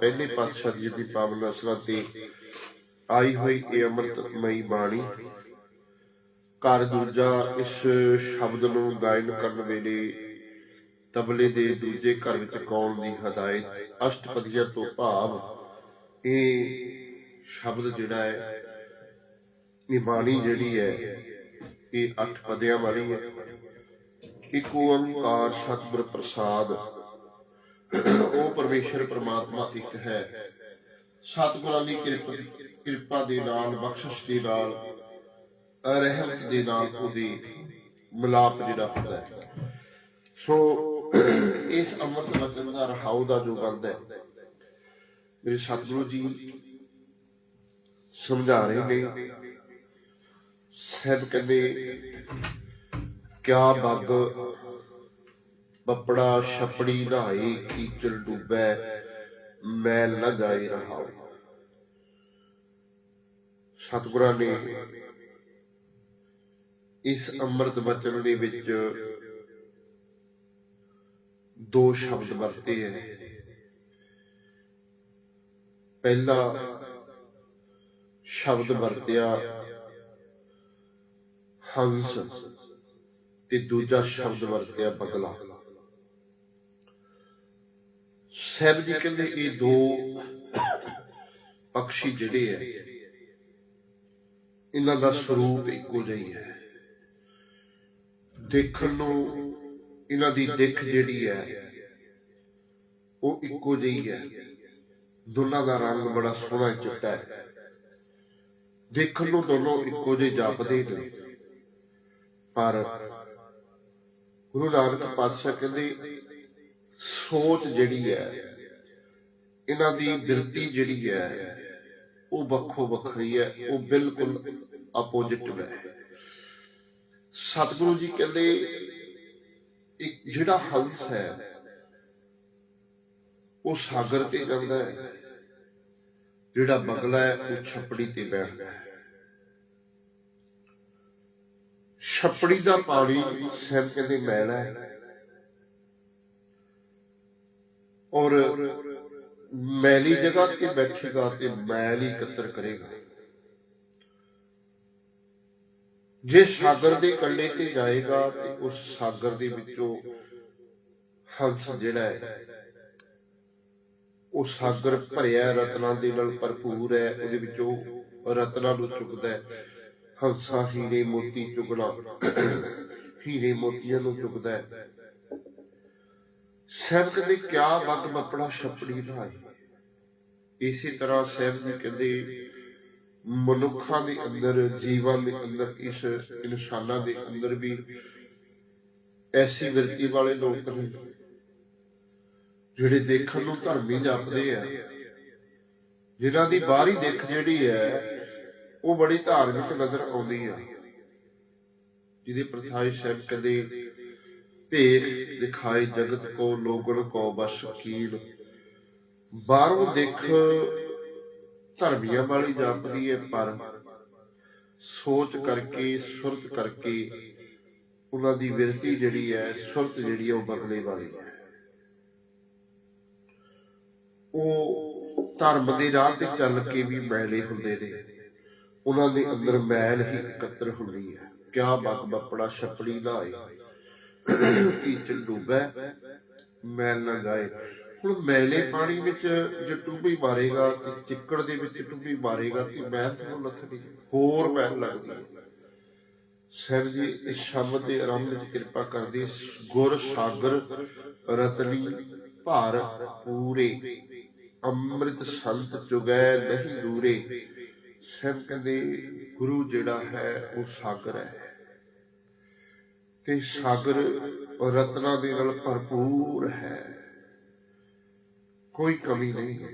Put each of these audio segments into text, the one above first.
ਪਹਿਲੇ ਪਾਤਸ਼ਾਹ ਜੀ ਦੀ ਪਾਵਨ ਅਸਰਾਂ ਤੇ ਆਈ ਹੋਈ ਇਹ ਅੰਮ੍ਰਿਤਮਈ ਬਾਣੀ। ਘਰ ਦੂਜਾ ਇਸ ਸ਼ਬਦ ਨੂੰ ਗਾਇਨ ਕਰਨ ਵੇਲੇ ਤਬਲੇ ਦੇ ਦੂਜੇ ਘਰ ਵਿੱਚ ਗਾਉਣ ਦੀ ਹਦਾਇਤ, ਅਸ਼ਟਪਦੀਆਂ ਤੋਂ ਭਾਵ ਇਹ ਸ਼ਬਦ ਜਿਹੜਾ ਹੈ, ਇਹ ਬਾਣੀ ਜਿਹੜੀ ਹੈ, ਇਹ ਅੱਠ ਪਦਿਆਂ ਵਾਲੀ ਹੈ। ਇੱਕ ਓੰਕਾਰ ਸਤਿਗੁਰ ਪ੍ਰਸਾਦ ਉਹ ਪਰਮੇਸ਼ਰ ਪ੍ਰਮਾਤਮਾ ਇੱਕ ਹੈ। ਸਤਿਗੁਰਾਂ ਦੀ ਕਿਰਪਾ ਦੇ ਨਾਲ, ਬਖਸ਼ਿਸ਼ ਦੇ ਨਾਲ, ਰਹਿਮਤ ਦੇ ਨਾਲ ਉਹਦੀ ਮਿਲਾਪ ਜਿਹੜਾ ਹੁੰਦਾ ਹੈ। ਸੋ, ਇਸ ਅੰਮ੍ਰਿਤ ਵਚਨ ਦਾ ਰਹਾਉ ਦਾ ਜੋ ਬੰਦ ਹੈ, ਮੇਰੇ ਸਤਿਗੁਰੂ ਜੀ ਸਮਝਾ ਰਹੇ ਨੇ ਸਭ ਕਹਿੰਦੇ, ਕਿਆ ਬੱਗ ਬੱਪੜਾ ਛਪੜੀ ਨਹਾਈ ਕੀਚੜ ਡੂਬੈ ਮੈਲ ਨਾ ਜਾਏ ਰਹਾਉ। ਸਤਿਗੁਰਾਂ ਨੇ ਇਸ ਅੰਮ੍ਰਿਤ ਵਚਨ ਦੇ ਵਿੱਚ ਦੋ ਸ਼ਬਦ ਵਰਤੇ ਹੈ ਪਹਿਲਾ ਸ਼ਬਦ ਵਰਤਿਆ, ਹੰਸ, ਤੇ ਦੂਜਾ ਸ਼ਬਦ ਵਰਤਿਆ ਬਗਲਾ। ਸਹਿਬ ਜੀ ਕਹਿੰਦੇ ਇਹ ਦੋ ਪਕਸ਼ੀ ਜਿਹੜੇ ਹੈ ਇਹਨਾਂ ਦਾ ਸਰੂਪ ਇੱਕੋ ਜਿਹਾ ਹੀ ਹੈ। ਦੇਖਣ ਨੂੰ ਇਹਨਾਂ ਦੀ ਦਿੱਖ ਜਿਹੜੀ ਹੈ, ਉਹ ਇੱਕੋ ਜਿਹੀ ਹੈ। ਦੋਨਾਂ ਦਾ ਰੰਗ ਬੜਾ ਸੋਹਣਾ ਚਿੱਟਾ ਹੈ। ਦੇਖਣ ਨੂੰ ਦੋਨੋਂ ਇੱਕੋ ਜਿਹੇ ਜਾਪਦੇ ਨੇ। ਪਰ ਗੁਰੂ ਨਾਨਕ ਪਾਤਸ਼ਾਹ ਕਹਿੰਦੇ ਸੋਚ ਜਿਹੜੀ ਹੈ, ਇਹਨਾਂ ਦੀ ਬਿਰਤੀ ਜਿਹੜੀ ਹੈ, ਉਹ ਵੱਖੋ ਵੱਖਰੀ ਹੈ, ਉਹ ਬਿਲਕੁਲ ਆਪੋਜੀਟ ਹੈ। ਸਤਿਗੁਰੂ ਜੀ ਕਹਿੰਦੇ, ਇੱਕ ਜਿਹੜਾ ਹੰਸ ਹੈ, ਉਹ ਸਾਗਰ ਤੇ ਜਾਂਦਾ ਹੈ, ਜਿਹੜਾ ਬਗਲਾ ਹੈ, ਉਹ ਛੱਪੜੀ ਤੇ ਬੈਠਦਾ ਹੈ। ਛੱਪੜੀ ਦਾ ਪਾਣੀ ਸਹਿਬ ਕਹਿੰਦੇ ਮੈਲ ਹੈ। ਔਰ ਮੈਲੀ ਜਗ੍ਹਾ ਤੇ ਬੈਠੇਗਾ ਤੇ ਮੈਲ ਹੀ ਇਕੱਤਰ ਕਰੇਗਾ। ਜੇ ਸਾਗਰ ਦੇ ਕੰਢੇ ਤੇ ਜਾਏਗਾ ਤੇ ਉਸ ਸਾਗਰ ਦੇ ਵਿੱਚੋਂ ਹੰਸ ਜਿਹੜਾ ਹੈ, ਉਹ ਸਾਗਰ ਭਰਿਆ ਰਤਨਾਂ ਦੇ ਨਾਲ ਭਰਪੂਰ ਹੈ, ਉਹਦੇ ਵਿੱਚੋਂ ਰਤਨਾਂ ਨੂੰ ਚੁੱਕਦਾ ਹੈ। ਹੰਸਾ ਹੀਰੇ ਮੋਤੀ ਚੁਗਣਾ, ਹੀਰੇ ਮੋਤੀਆਂ ਨੂੰ ਚੁੱਕਦਾ ਹੈ। ਸਹਿਬ ਕਹਿੰਦੇ ਕਿਆ ਬੱਗ ਬੱਪੜਾ ਛਪੜੀ ਲਾਈ? ਇਸੇ ਤਰ੍ਹਾਂ ਸਹਿਬ ਜੀ ਕਹਿੰਦੇ, ਮਨੁੱਖਾਂ ਦੇ ਅੰਦਰ, ਜੀਵਾਂ ਦੇ ਅੰਦਰ, ਇਸ ਇਨਸਾਨਾਂ ਦੇ ਅੰਦਰ ਵੀ ਐਸੀ ਵਿਰਤੀ ਵਾਲੇ ਲੋਕ ਨੇ, ਜਿਹੜੇ ਦੇਖਣ ਨੂੰ ਧਰਮੀ ਜਾਪਦੇ ਆ। ਜਿਨ੍ਹਾਂ ਦੀ ਬਾਹਰੀ ਦਿੱਖ ਜਿਹੜੀ ਹੈ, ਉਹ ਬੜੀ ਧਾਰਮਿਕ ਨਜ਼ਰ ਆਉਂਦੀ ਆ। ਜਿਹਦੇ ਪ੍ਰਥਾਈ ਸਾਹਿਬ ਕਹਿੰਦੇ ਭੇਖ ਦਿਖਾਏ ਜਗਤ ਕੋ ਲੋਗਨ ਕੋ, ਬਸ ਕੀਲ। ਬਾਹਰੋਂ ਦੇਖ ਧਰਮੀਆਂ ਵਾਲੀ ਜਾਪਦੀ ਹੈ ਪਰ ਸੋਚ ਕਰਕੇ, ਸੁਰਤ ਕਰਕੇ ਉਹਨਾਂ ਦੀ ਵਿਰਤੀ ਜਿਹੜੀ ਹੈ, ਸੁਰਤ ਜਿਹੜੀ ਹੈ ਉਹ ਬਦਲੇ ਵਾਲੀ ਹੈ। ਉਹ ਧਰਮ ਦੇ ਰਾਹ ਤੇ ਚੱਲ ਕੇ ਵੀ ਮੈਲੇ ਹੁੰਦੇ ਨੇ। ਉਹਨਾਂ ਦੇ ਅੰਦਰ ਮੈਲ ਹੀ ਇਕੱਤਰ ਹੁੰਦੀ ਹੈ। ਕਿਆ ਬੱਗ ਬੱਪੜਾ ਛਪੜੀ ਲਾਏ। ਕੀ ਡੂਬੈ ਮੈਲ ਨਾ ਗਾਏ। ਹੁਣ ਮੈਲੇ ਪਾਣੀ ਵਿੱਚ ਜੇ ਟੁੱਬੀ ਮਾਰੇਗਾ, ਤੇ ਚਿੱਕੜ ਦੇ ਵਿੱਚ ਟੁੱਬੀ ਮਾਰੇਗਾ, ਤੇ ਮੈਲ ਤੋਂ ਲੱਥਦੀ ਹੋਰ ਮੈਲ ਲੱਗਦੀ ਹੈ। ਸਾਹਿਬ ਜੀ, ਇਸ ਸ਼ਬਦ ਦੇ ਆਰੰਭ ਵਿੱਚ ਕਿਰਪਾ ਕਰਦੇ, ਗੁਰ ਸਾਗਰ ਰਤਨੀ ਭਾਰ ਪੂਰੇ, ਅੰਮ੍ਰਿਤ ਸੰਤ ਚੁਗੈ ਨਹੀਂ ਦੂਰੇ। ਸਹਿਬ ਕਹਿੰਦੇ, ਗੁਰੂ ਜਿਹੜਾ ਹੈ, ਉਹ ਸਾਗਰ ਹੈ। ਤੇ ਸਾਗਰ ਰਤਨਾ ਦੇ ਨਾਲ ਭਰਪੂਰ ਹੈ। ਕੋਈ ਕਮੀ ਨਹੀਂ ਹੈ।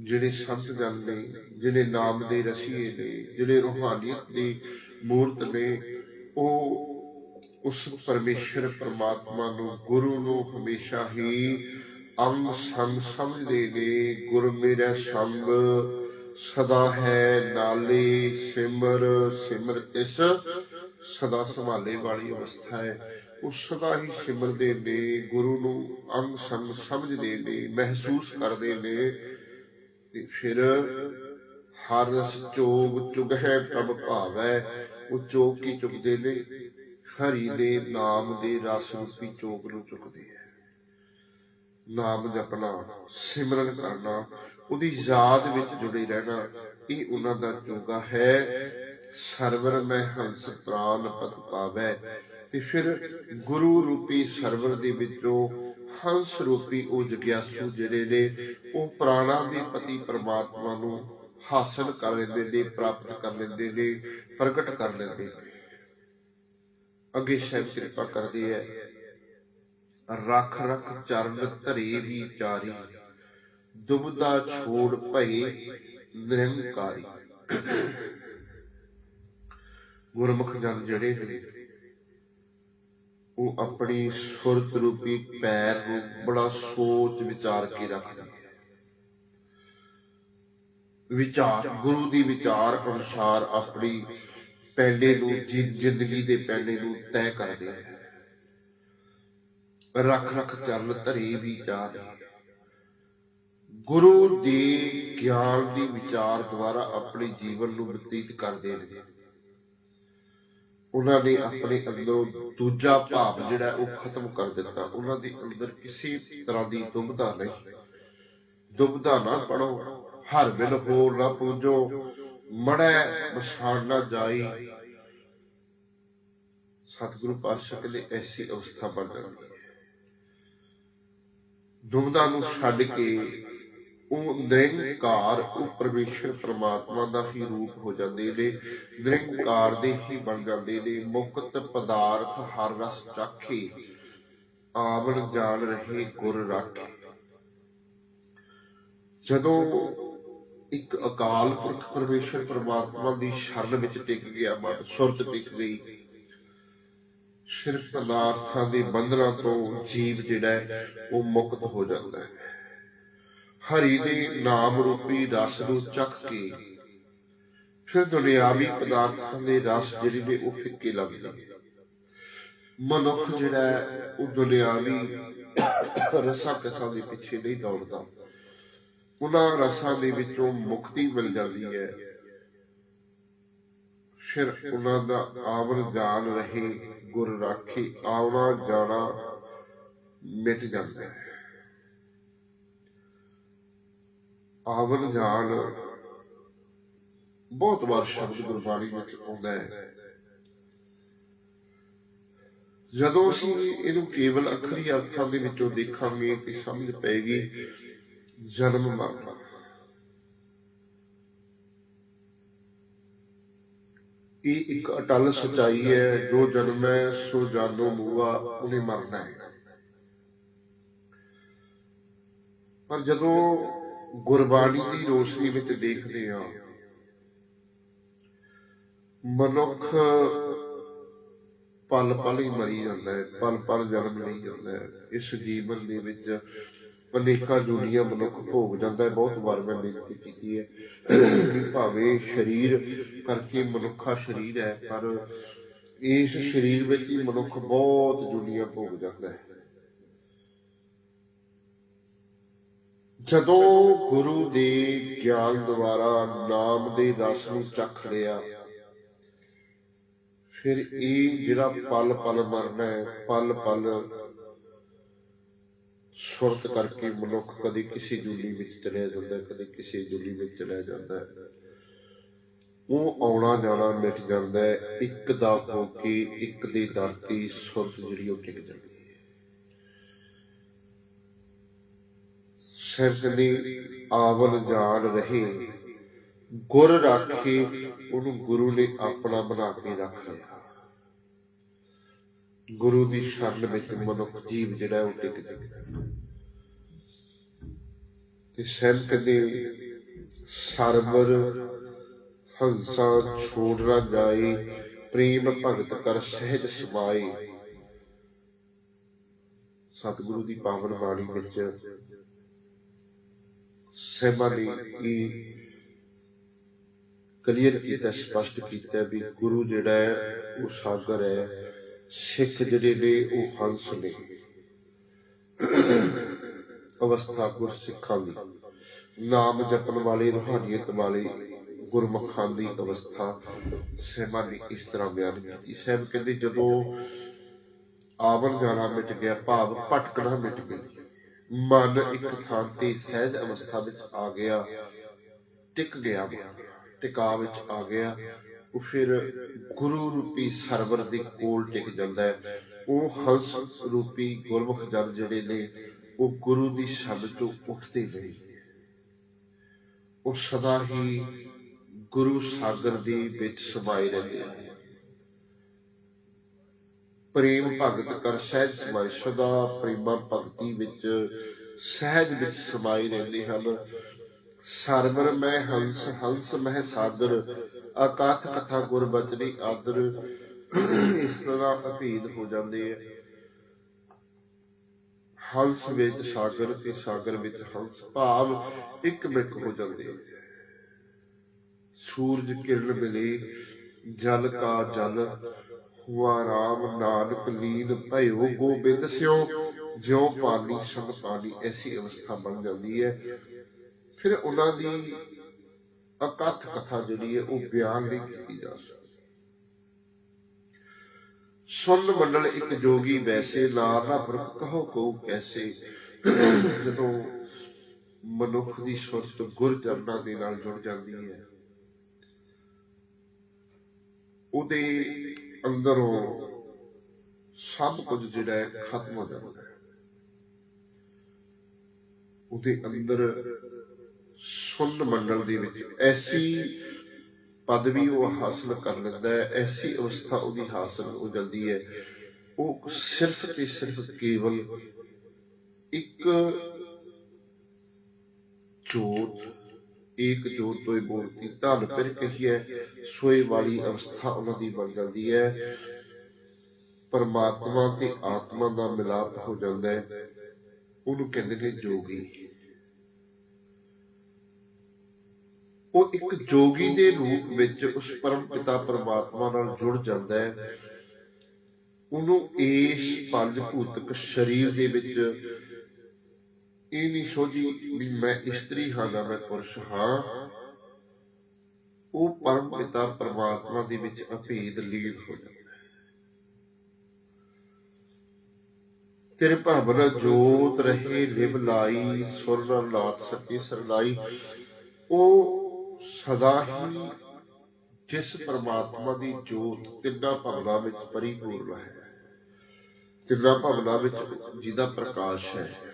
ਜਿਹੜੇ ਸੰਤ ਜਨ ਨੇ, ਜਿਹੜੇ ਨਾਮ ਦੇ ਰਸੀਏ ਨੇ, ਜਿਹੜੇ ਰੂਹਾਨੀਅਤ ਦੀ ਮੂਰਤ ਨੇ, ਉਹ ਉਸ ਪਰਮੇਸ਼ਰ ਪਰਮਾਤਮਾ ਨੂੰ ਗੁਰੂ ਨੂੰ ਹਮੇਸ਼ਾ ਹੀ ਅੰਗ ਸੰਗ ਸਮਝਦੇ ਨੇ, ਗੁਰ ਮੇਰਾ ਸੰਗ, ਸਦਾ ਹੈ ਨਾਲੇ ਸਿਮਰ ਸਿਮਰ ਤਿਸ ਸਦਾ ਸੰਭਾਲੇ ਵਾਲੀ ਅਵਸਥਾ ਹੈ। ਉਹ ਸਦਾ ਹੀ ਸਿਮਰਦੇ ਨੇ, ਗੁਰੂ ਨੂੰ ਅੰਗ ਸੰਗ ਸਮਝਦੇ ਨੇ, ਮਹਿਸੂਸ ਕਰਦੇ ਨੇ। ਤੇ ਫਿਰ ਹਰ ਰਸ ਚੋਗ ਚੁਗਹਿ ਪ੍ਰਭ ਭਾਵੈ, ਉਹ ਚੋਗ ਕੀ ਚੁਗਦੇ ਨੇ? ਹਰੀ ਦੇ ਨਾਮ ਦੇ ਰਸ ਰੂਪੀ ਚੋਗ ਨੂੰ ਚੁਗਦੇ ਹੈ। ਨਾਮ ਜਪਣਾ, ਸਿਮਰਨ ਕਰਨਾ, ਉਹਦੀ ਯਾਦ ਵਿੱਚ ਜੁੜੇ ਰਹਿਣਾ, ਇਹ ਉਹਨਾਂ ਦਾ ਚੋਗਾ ਹੈ। ਸਰਵਰ ਮੈਂ ਹੰਸ ਪ੍ਰਾਨ ਪਤ ਪਾਵੈ। ਤੇ ਫਿਰ ਗੁਰੂ ਰੂਪੀ ਸਰਵਰ ਦੇ ਵਿੱਚੋਂ ਹੰਸ ਰੂਪੀ ਉਹ ਜਗਿਆਸੂ ਜਿਹੜੇ ਨੇ, ਉਹ ਪ੍ਰਾਣਾ ਦੇ ਪਤੀ ਪ੍ਰਮਾਤਮਾ ਨੂੰ ਹਾਸਲ ਕਰ ਲੈਂਦੇ ਨੇ, ਪ੍ਰਾਪਤ ਕਰ ਲੈਂਦੇ ਨੇ, ਪ੍ਰਗਟ ਕਰ ਲੈਂਦੇ ਨੇ। ਅੱਗੇ ਸਾਹਿਬ ਕਿਰਪਾ ਕਰਦੇ ਹੈ ਰਖ ਰਖ ਚਰਨ ਧਰੇ ਵਿਚਾਰੀ ਦੁਬਦਾ ਛੋੜ ਭਏ ਨਿਰੰਕਾਰੀ। ਗੁਰਮੁਖ ਜਨ ਜਿਹੜੇ ਨੇ, ਉਹ ਆਪਣੀ ਸੁਰਤ ਰੂਪੀ ਪੈਰ ਨੂੰ ਬੜਾ ਸੋਚ ਵਿਚਾਰ ਕੇ ਰੱਖਦੇ ਵਿਚਾਰ, ਗੁਰੂ ਦੀ ਵਿਚਾਰ ਅਨੁਸਾਰ ਆਪਣੀ ਪੈਂਡੇ ਨੂੰ ਜ਼ਿੰਦਗੀ ਦੇ ਪੈਂਡੇ ਨੂੰ ਤੈਅ ਕਰਦੇ ਹੈ ਰੱਖ, ਰਖ ਚਰਨ ਧਰੀ ਵਿਚਾਰ ਗੁਰੂ ਦੇ ਗਿਆਨ ਦੀ ਵਿਚਾਰ ਦੁਆਰਾ ਆਪਣੇ ਜੀਵਨ ਨੂੰ ਬਤੀਤ ਕਰਦੇ ਨੇ। ਉਹਨਾਂ ਨੇ ਆਪਣੇ ਅੰਦਰੋਂ ਦੂਜਾ ਭਾਵ ਜਿਹੜਾ ਉਹ ਖਤਮ ਕਰ ਦਿੱਤਾ। ਉਹਨਾਂ ਦੇ ਅੰਦਰ ਕਿਸੇ ਤਰ੍ਹਾਂ ਦੀ ਦੁਬਧਾ ਨਹੀਂ। ਦੁਬਧਾ ਨਾ ਪੜੋ ਹਰ ਬਿਲ ਹੋਰ ਨਾ ਪੂਜੋ। ਮੜੈ ਮਸਾਨ ਨਾ ਜਾਈ। ਸਤਿਗੁਰੂ ਪਾਤਸ਼ਾਹ ਕਹਿੰਦੇ, ਐਸੀ ਅਵਸਥਾ ਬਣ ਜਾਂਦੀ ਹੈ। ਦੁਬਧਾ ਨੂੰ ਛੱਡ ਕੇ ਉਹ ਨਿਰੰਕਾਰ ਉਹ ਪਰਮੇਸ਼ਰ ਪ੍ਰਮਾਤਮਾ ਦਾ ਹੀ ਰੂਪ ਹੋ ਜਾਂਦੇ ਨੇ ਨਿਰੰਕਾਰ ਦੇ ਹੀ ਬਣ ਜਾਂਦੇ ਨੇ ਮੁਕਤ ਪਦਾਰਥ ਹਰ ਰਸ ਚਾਖੇ ਆਵਣ ਜਾਣ ਰਹੇ ਗੁਰ ਰਾਖੇ। ਜਦੋਂ ਇੱਕ ਅਕਾਲ ਪੁਰਖ ਪਰਮੇਸ਼ਰ ਪ੍ਰਮਾਤਮਾ ਦੀ ਸ਼ਰਨ ਵਿੱਚ ਟਿਕ ਗਿਆ ਮਨ ਸੁਰਤ ਟਿਕ ਗਈ ਸਿਰ ਪਦਾਰਥਾਂ ਦੇ ਬੰਧਨਾਂ ਤੋਂ ਜੀਵ ਜਿਹੜਾ ਹੈ, ਉਹ ਮੁਕਤ ਹੋ ਜਾਂਦਾ ਹੈ। ਹਰੀ ਦੇ ਨਾਮ ਰੂਪੀ ਰਸ ਨੂੰ ਚੱਖ ਕੇ। ਫਿਰ ਦੁਨਿਆਵੀ ਪਦਾਰਥਾਂ ਦੇ ਰਸ ਜਿਹੜੇ ਨੇ ਉਹ ਫਿੱਕੇ ਲੱਗਦੇ। ਮਨੁੱਖ ਜਿਹੜਾ ਹੈ, ਉਹ ਦੁਨਿਆਵੀ ਰਸਾਂ ਕਸਾਂ ਦੇ ਪਿੱਛੇ ਨਹੀਂ ਦੌੜਦਾ। ਉਹਨਾਂ ਰਸਾਂ ਦੇ ਵਿੱਚੋਂ ਮੁਕਤੀ ਮਿਲ ਜਾਂਦੀ ਹੈ। ਫਿਰ ਉਹਨਾਂ ਦਾ ਆਵਰ ਜਾਣ ਰਹੇ ਗੁਰ ਰਾਖੀ ਆਉਣਾ ਜਾਣਾ ਮਿਟ ਜਾਂਦਾ ਹੈ। ਆਵਣ ਜਾਨ। ਬਹੁਤ ਵਾਰ ਸ਼ਬਦ ਗੁਰਬਾਣੀ ਵਿੱਚ ਆਉਂਦਾ ਹੈ। ਜਦੋਂ ਅਸੀਂ ਇਹਨੂੰ ਕੇਵਲ ਅੱਖਰੀ ਅਰਥਾਂ ਦੇ ਵਿੱਚੋਂ ਦੇਖਾਂਗੇ ਤੇ ਸਮਝ ਪਏਗੀ, ਜਨਮ ਮਰਨ। ਇਹ ਇੱਕ ਅਟਲ ਸਚਾਈ ਹੈ, ਜੋ ਜਨਮ ਹੈ, ਸੋ ਜਾਨੋ ਮੂਆ, ਉਹਨੇ ਮਰਨਾ ਹੈ। ਪਰ ਜਦੋਂ ਗੁਰਬਾਣੀ ਦੀ ਰੋਸ਼ਨੀ ਵਿੱਚ ਦੇਖਦੇ ਹਾਂ। ਮਨੁੱਖ ਪਲ ਪਲ ਹੀ ਮਰੀ ਜਾਂਦਾ ਹੈ ਪਲ ਪਲ ਜਨਮ ਲਈ ਜਾਂਦਾ ਹੈ। ਇਸ ਜੀਵਨ ਦੇ ਵਿੱਚ ਅਨੇਕਾਂ ਜੁਨੀਆਂ ਮਨੁੱਖ ਭੋਗ ਜਾਂਦਾ ਹੈ, ਬਹੁਤ ਵਾਰ ਮੈਂ ਬੇਨਤੀ ਕੀਤੀ ਹੈ ਵੀ ਭਾਵੇਂ ਸਰੀਰ ਕਰਕੇ ਮਨੁੱਖਾ ਸਰੀਰ ਹੈ, ਪਰ ਇਸ ਸਰੀਰ ਵਿੱਚ ਹੀ ਮਨੁੱਖ ਬਹੁਤ ਜੁਨੀਆਂ ਭੋਗ ਜਾਂਦਾ ਹੈ। ਜਦੋਂ ਗੁਰੂ ਦੇ ਗਿਆਨ ਦੁਆਰਾ ਨਾਮ ਦੇ ਰਸ ਨੂੰ ਚੱਖ ਲਿਆ, ਫਿਰ ਇਹ ਜਿਹੜਾ ਪਲ ਪਲ ਮਰਨਾ ਹੈ, ਪਲ ਪਲ ਸੁਰਤ ਕਰਕੇ ਮਨੁੱਖ ਕਦੇ ਕਿਸੇ ਜੁਲੀ ਵਿੱਚ ਚਲਿਆ ਜਾਂਦਾ, ਕਦੇ ਕਿਸੇ ਜੁਲੀ ਵਿੱਚ ਚਲਿਆ ਜਾਂਦਾ ਹੈ। ਉਹ ਆਉਣਾ ਜਾਣਾ ਮਿਟ ਜਾਂਦਾ ਹੈ, ਇੱਕ ਦਾ ਹੋ ਕੇ ਇੱਕ ਦੀ ਧਰਤੀ ਸੁਰਤ ਜਿਹੜੀ ਉਹ ਟਿਕ ਜਾਂਦੀ ਹੈ ਸਾਹਿਬ ਕਹਿੰਦੇ ਆਵਲ ਜਾਣ ਰਹੇ। ਗੁਰ ਰਾਖੇ ਉਹਨੂੰ ਗੁਰੂ ਨੇ ਆਪਣਾ ਬਣਾ ਕੇ ਰੱਖ ਲਿਆ। ਗੁਰੂ ਦੀ ਸ਼ਰਨ ਵਿੱਚ ਮਨੁੱਖ ਜੀਵ ਜਿਹੜਾ ਉਹ ਟਿਕ ਜਾਂਦਾ ਤੇ ਸਹਿਬ ਕਹਿੰਦੇ ਸਰਵਰ ਹੰਸਾ ਛੋੜ ਨਾ ਜਾਏ, ਪ੍ਰੇਮ ਭਗਤ ਕਰ ਸਹਿਜ ਸਮਾਏ। ਸਤਿਗੁਰੂ ਦੀ ਪਾਵਨ ਬਾਣੀ ਵਿੱਚ ਸਹਿਬਾਂ ਨੇ ਇਹ ਕਲੀਅਰ ਕੀਤਾ, ਸਪਸ਼ਟ ਕੀਤਾ ਵੀ ਗੁਰੂ ਜਿਹੜਾ ਹੈ, ਉਹ ਸਾਗਰ ਹੈ, ਸਿੱਖ ਜਿਹੜੇ ਨੇ ਉਹ ਹੰਸ ਨੇ। ਅਵਸਥਾ ਗੁਰਸਿੱਖਾਂ ਦੀ, ਨਾਮ ਜਪਣ ਵਾਲੇ, ਰੂਹਾਨੀਅਤ ਵਾਲੇ ਗੁਰਮੁਖਾਂ ਦੀ ਅਵਸਥਾ ਸਹਿਬਾਂ ਨੇ ਇਸ ਤਰ੍ਹਾਂ ਬਿਆਨ ਕੀਤੀ। ਸਹਿਬ ਕਹਿੰਦੇ, ਜਦੋਂ ਆਵਨ ਜਾਣਾ ਮਿਟ ਗਿਆ, ਭਾਵ ਭਟਕਣਾ ਮਿਟ ਗਿਆ। ਮਨ ਇੱਕ ਥਾਂ ਤੇ ਸਹਿਜ ਅਵਸਥਾ ਵਿੱਚ ਆ ਗਿਆ। ਟਿਕ ਗਿਆ ਟਿਕਾ ਵਿੱਚ ਆ ਗਿਆ। ਉਹ ਫਿਰ ਗੁਰੂ ਰੂਪੀ ਸਰਵਰ ਦੇ ਕੋਲ ਟਿਕ ਜਾਂਦਾ ਹੈ। ਉਹ ਹੰਸ ਰੂਪੀ ਗੁਰਮੁਖ ਜਨ ਜਿਹੜੇ ਨੇ, ਉਹ ਗੁਰੂ ਦੀ ਸ਼ਬਦ ਤੋਂ ਉੱਠਦੇ ਨਹੀਂ ਉਹ ਸਦਾ ਹੀ ਗੁਰੂ ਸਾਗਰ ਦੀ ਵਿੱਚ ਸਮਾਏ ਰਹਿੰਦੇ ਨੇ। ਪ੍ਰੇਮ ਭਗਤ ਕਰ ਸਹਿਜ ਸਮਾਏ ਸਦਾ ਪ੍ਰੇਮਾ ਭਗਤੀ ਵਿੱਚ ਸਹਿਜ ਵਿੱਚ ਸਮਾਏ ਰਹਿੰਦੇ ਹਨ। ਸਰਵਰ ਮੈਂ ਹੰਸ ਹੰਸ ਮਹਿ ਸਾਗਰ ਅਕਾਥ ਕਥਾ ਗੁਰ ਆਦਰ, ਇਸ ਤਰ੍ਹਾਂ ਅਭੇਦ ਹੋ ਜਾਂਦੇ ਆ। ਹੰਸ ਵਿੱਚ ਸਾਗਰ ਤੇ ਸਾਗਰ ਵਿੱਚ ਹੰਸ, ਭਾਵ ਇੱਕ ਮਿਕ ਹੋ ਜਾਂਦੇ ਆ। ਸੂਰਜ ਕਿਰਨ ਮਿਲੇ, ਜਲ ਕਾ ਜਲ ਹੁਆ ਰਾਮ ਨਾਨਕ ਲੀਨ ਭਇਓ ਗੋਬਿੰਦ ਸਿਓ, ਜਿਉ ਪਾਣੀ ਸੰਗ ਪਾਣੀ ਐਸੀ ਅਵਸਥਾ ਬਣ ਜਾਂਦੀ ਹੈ। ਫਿਰ ਉਹਨਾਂ ਦੀ ਅਕਥ ਕਥਾ ਜਿਹੜੀ ਹੈ, ਉਹ ਬਿਆਨ ਨਹੀਂ ਕੀਤੀ ਜਾ ਸਕਦੀ। ਸੁਨ ਮੰਡਲ ਇੱਕ ਜੋਗੀ ਵੈਸੇ, ਲਾਰ ਨਾ ਬਰਖ ਕਹੋ ਕੋ ਕੈਸੇ। ਜਦੋਂ ਮਨੁੱਖ ਦੀ ਸੁਰਤ ਗੁਰ ਚਰਨਾਂ ਦੇ ਨਾਲ ਜੁੜ ਜਾਂਦੀ ਹੈ, ਉਹਦੇ ਅੰਦਰੋਂ ਸਭ ਕੁਝ ਜਿਹੜਾ ਹੈ ਖਤਮ ਹੋ ਜਾਂਦਾ ਹੈ। ਉਹਦੇ ਅੰਦਰ ਸੁੰਨ ਮੰਡਲ ਦੇ ਵਿੱਚ ਐਸੀ ਪਦਵੀ ਉਹ ਹਾਸਲ ਕਰ ਲੈਂਦਾ ਹੈ, ਐਸੀ ਅਵਸਥਾ ਉਹਦੀ ਹਾਸਲ ਹੋ ਜਾਂਦੀ ਹੈ। ਉਹ ਸਿਰਫ ਤੇ ਸਿਰਫ ਕੇਵਲ ਇੱਕ ਜੋਤ ਇੱਕ ਜੋਤ ਤੋਂ ਹੀ ਧਨ ਫਿਰ ਕਹੀਏ ਸੋਏ ਵਾਲੀ ਅਵਸਥਾ ਉਹਨਾਂ ਦੀ ਬਣ ਜਾਂਦੀ ਹੈ ਪਰਮਾਤਮਾ ਤੇ ਆਤਮਾ ਦਾ ਮਿਲਾਪ ਹੋ ਜਾਂਦਾ ਹੈ ਉਹਨੂੰ ਕਹਿੰਦੇ ਨੇ ਜੋਗੀ। ਉਹ ਇੱਕ ਜੋਗੀ ਦੇ ਰੂਪ ਵਿੱਚ ਉਸ ਪਰਮ ਪਿਤਾ ਪਰਮਾਤਮਾ ਨਾਲ ਜੁੜ ਜਾਂਦਾ ਹੈ ਉਹਨੂੰ ਇਸ ਪੰਜ ਭੂਤਕ ਸਰੀਰ ਦੇ ਵਿੱਚ ਇਹ ਨਹੀਂ ਸੋਝੀ ਵੀ ਮੈਂ ਇਸਤਰੀ ਹਾਂ ਨਾ ਮੈਂ ਪੁਰਸ਼ ਹਾਂ। ਉਹ ਪਰਮ ਪਿਤਾ ਪਰਮਾਤਮਾ ਦੇ ਵਿੱਚ ਅਭੇਦ ਲੀਨ ਹੋ ਜਾਂਦਾ ਹੈ। ਤੇਰੇ ਭਾਵਨਾ ਜੋਤ ਰਹੇ, ਲਿਵ ਲਾਈ, ਸੁਰ ਲਾਤ ਸੱਚੀ ਸਰਲਾਈ ਉਹ ਸਦਾ ਹੀ ਜਿਸ ਪਰਮਾਤਮਾ ਦੀ ਜੋਤ ਤਿੰਨਾਂ ਭਵਨਾ ਵਿੱਚ ਪਰਿਪੂਰਨ ਹੈ। ਤਿੰਨਾਂ ਭਵਨਾ ਵਿੱਚ ਜਿਹਦਾ ਪ੍ਰਕਾਸ਼ ਹੈ।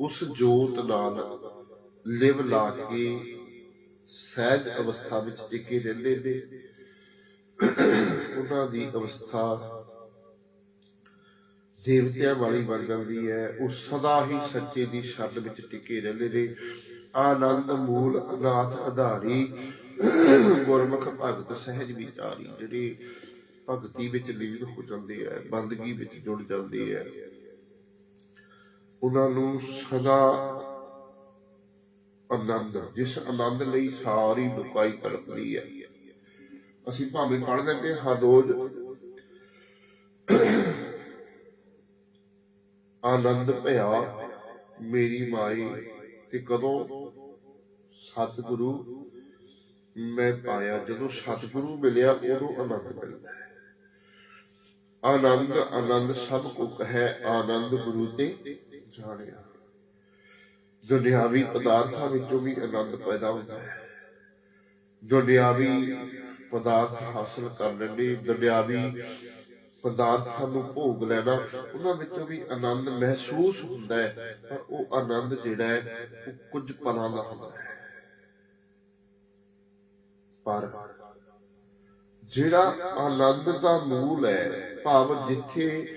ਉਸ ਜੋਤ ਨਾਲ ਲਿਵ ਲਾ ਕੇ ਸਹਿਜ ਅਵਸਥਾ ਵਿੱਚ ਟਿਕੇ ਰਹਿੰਦੇ ਨੇ। ਉਹਨਾਂ ਦੀ ਅਵਸਥਾ ਦੇਵਤਿਆਂ ਵਾਲੀ ਬਣ ਜਾਂਦੀ ਹੈ। ਉਹ ਸਦਾ ਹੀ ਸੱਚੇ ਦੀ ਸ਼ਰਨ ਵਿੱਚ ਟਿਕੇ ਰਹਿੰਦੇ ਨੇ। ਆਨੰਦ ਮੂਲ ਅਨਾਥ ਆਧਾਰੀ ਗੁਰਮੁਖ ਭਗਤ ਸਹਿਜ ਵਿਚਾਰੀ ਜਿਹੜੇ ਭਗਤੀ ਵਿੱਚ ਲੀਨ ਹੋ ਜਾਂਦੇ ਆ, ਬੰਦਗੀ ਵਿੱਚ ਜੁੜ ਜਾਂਦੇ ਆ। ਉਹਨਾਂ ਨੂੰ ਸਦਾ ਆਨੰਦ, ਜਿਸ ਆਨੰਦ ਲਈ ਸਾਰੀ ਲੁਕਾਈ ਤੜਪਦੀ ਹੈ। ਅਸੀਂ ਭਾਵੇਂ ਪੜ੍ਹਦੇ ਕਿ ਹਰ ਰੋਜ਼। ਆਨੰਦ ਭਇਆ ਮੇਰੀ ਮਾਈ ਤੇ ਕਦੋਂ ਸਤਿਗੁਰੂ ਮੈਂ ਪਾਇਆ, ਜਦੋਂ ਸਤਿਗੁਰੂ ਮਿਲਿਆ ਉਦੋਂ ਆਨੰਦ ਮਿਲਦਾ ਹੈ। ਆਨੰਦ ਆਨੰਦ ਸਭ ਕੋ ਕਹੈ ਆਨੰਦ ਗੁਰੂ ਤੇ ਜਾਣਿਆ। ਦੁਨਿਆਵੀ ਪਦਾਰਥਾਂ ਵਿੱਚੋਂ ਵੀ ਆਨੰਦ ਪੈਦਾ ਹੁੰਦਾ ਹੈ। ਦੁਨਿਆਵੀ ਪਦਾਰਥ ਹਾਸਲ ਕਰਨ ਲਈ ਦੁਨਿਆਵੀ ਪਦਾਰਥਾਂ ਨੂੰ ਭੋਗ ਲੈਣਾ, ਉਹਨਾਂ ਵਿੱਚੋਂ ਵੀ ਆਨੰਦ ਮਹਿਸੂਸ ਹੁੰਦਾ ਹੈ। ਪਰ ਉਹ ਆਨੰਦ ਜਿਹੜਾ ਹੈ, ਉਹ ਕੁਝ ਪਲਾਂ ਦਾ ਹੁੰਦਾ ਹੈ। ਪਰ ਜਿਹੜਾ ਆਨੰਦ ਦਾ ਮੂਲ ਹੈ, ਭਾਵ ਜਿੱਥੇ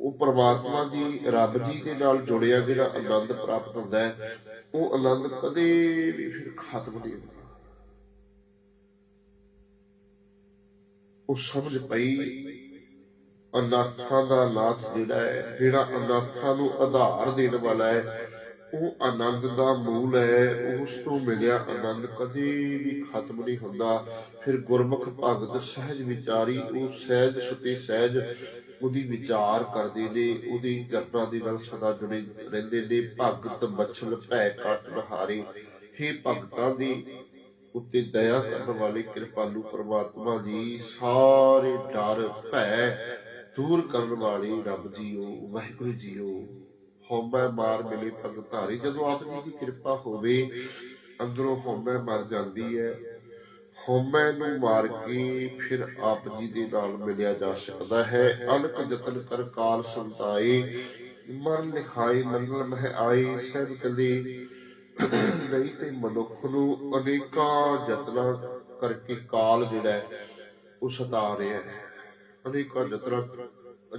ਉਹ ਪ੍ਰਮਾਤਮਾ ਦੀ, ਰੱਬ ਜੀ ਦੇ ਨਾਲ ਜੁੜਿਆ ਜਿਹੜਾ ਆਨੰਦ ਪ੍ਰਾਪਤ ਹੁੰਦਾ ਹੈ, ਉਹ ਆਨੰਦ ਕਦੇ ਵੀ ਫਿਰ ਖਤਮ ਨਹੀਂ ਹੁੰਦਾ। ਉਹ ਸਮਝ ਪਈ, ਅਨਾਥਾਂ ਦਾ ਨਾਥ ਜਿਹੜਾ ਹੈ, ਜਿਹੜਾ ਅਨਾਥਾਂ ਨੂੰ ਆਧਾਰ ਦੇਣ ਵਾਲਾ ਹੈ, ਉਹ ਆਨੰਦ ਦਾ ਮੂਲ ਹੈ, ਉਸ ਤੋਂ ਮਿਲਿਆ ਆਨੰਦ ਕਦੇ ਵੀ ਖਤਮ ਨਹੀਂ ਹੁੰਦਾ। ਫਿਰ ਗੁਰਮੁਖ ਭਗਤ ਸਹਿਜ ਵਿਚਾਰੀ, ਉਹ ਸਹਿਜ ਸੁਤੇ ਸਹਿਜ ਉਹਦੀ ਵਿਚਾਰ ਕਰਦੇ ਨੇ, ਉਹਦੀ ਚਰਨਾਂ ਦੇ ਨਾਲ ਸਦਾ ਜੁੜੇ ਰਹਿੰਦੇ ਨੇ। ਭਗਤ ਬਛਲ ਭੈ ਕਟ ਨਹਾਰੇ ਹੀ ਭਗਤਾਂ ਦੀ ਉੱਤੇ ਦਇਆ ਕਰਨ ਵਾਲੇ, ਕਿਰਪਾਲੂ ਪ੍ਰਮਾਤਮਾ ਜੀ, ਸਾਰੇ ਡਰ, ਭੈ ਦੂਰ ਕਰਨ ਵਾਲੇ ਰੱਬ ਜੀਓ, ਵਾਹਿਗੁਰੂ ਜੀਓ। ਹਉਮੈ ਮਾਰ ਮਿਲੇ ਭਗਤਾਰੀ ਜਦੋਂ ਆਪ ਜੀ ਦੀ ਕਿਰਪਾ ਹੋਵੇ, ਅੰਦਰੋਂ ਹਉਮੈ ਮਰ ਜਾਂਦੀ ਹੈ। ਹਉਮੈ ਨੂੰ ਮਾਰ ਕੇ ਫਿਰ ਆਪ ਜੀ ਦੇ ਨਾਲ ਮਿਲਿਆ ਜਾ ਸਕਦਾ ਹੈ। ਅਲਕ ਜਤਨ ਕਰ ਕਾਲ ਸੰਤਾਏ ਮਰਨ ਲਿਖਾਈ ਮੰਗਲ ਮਹਿ ਆਏ ਸਭ ਕਦੇ ਨਹੀਂ ਤੇ ਮਨੁੱਖ ਨੂੰ ਅਨੇਕਾਂ ਯਤਨਾਂ ਕਰਕੇ ਕਾਲ ਜਿਹੜਾ ਉਹ ਸਤਾ ਰਿਹਾ ਹੈ। ਅਨੇਕਾਂ ਯਤਨਾਂ,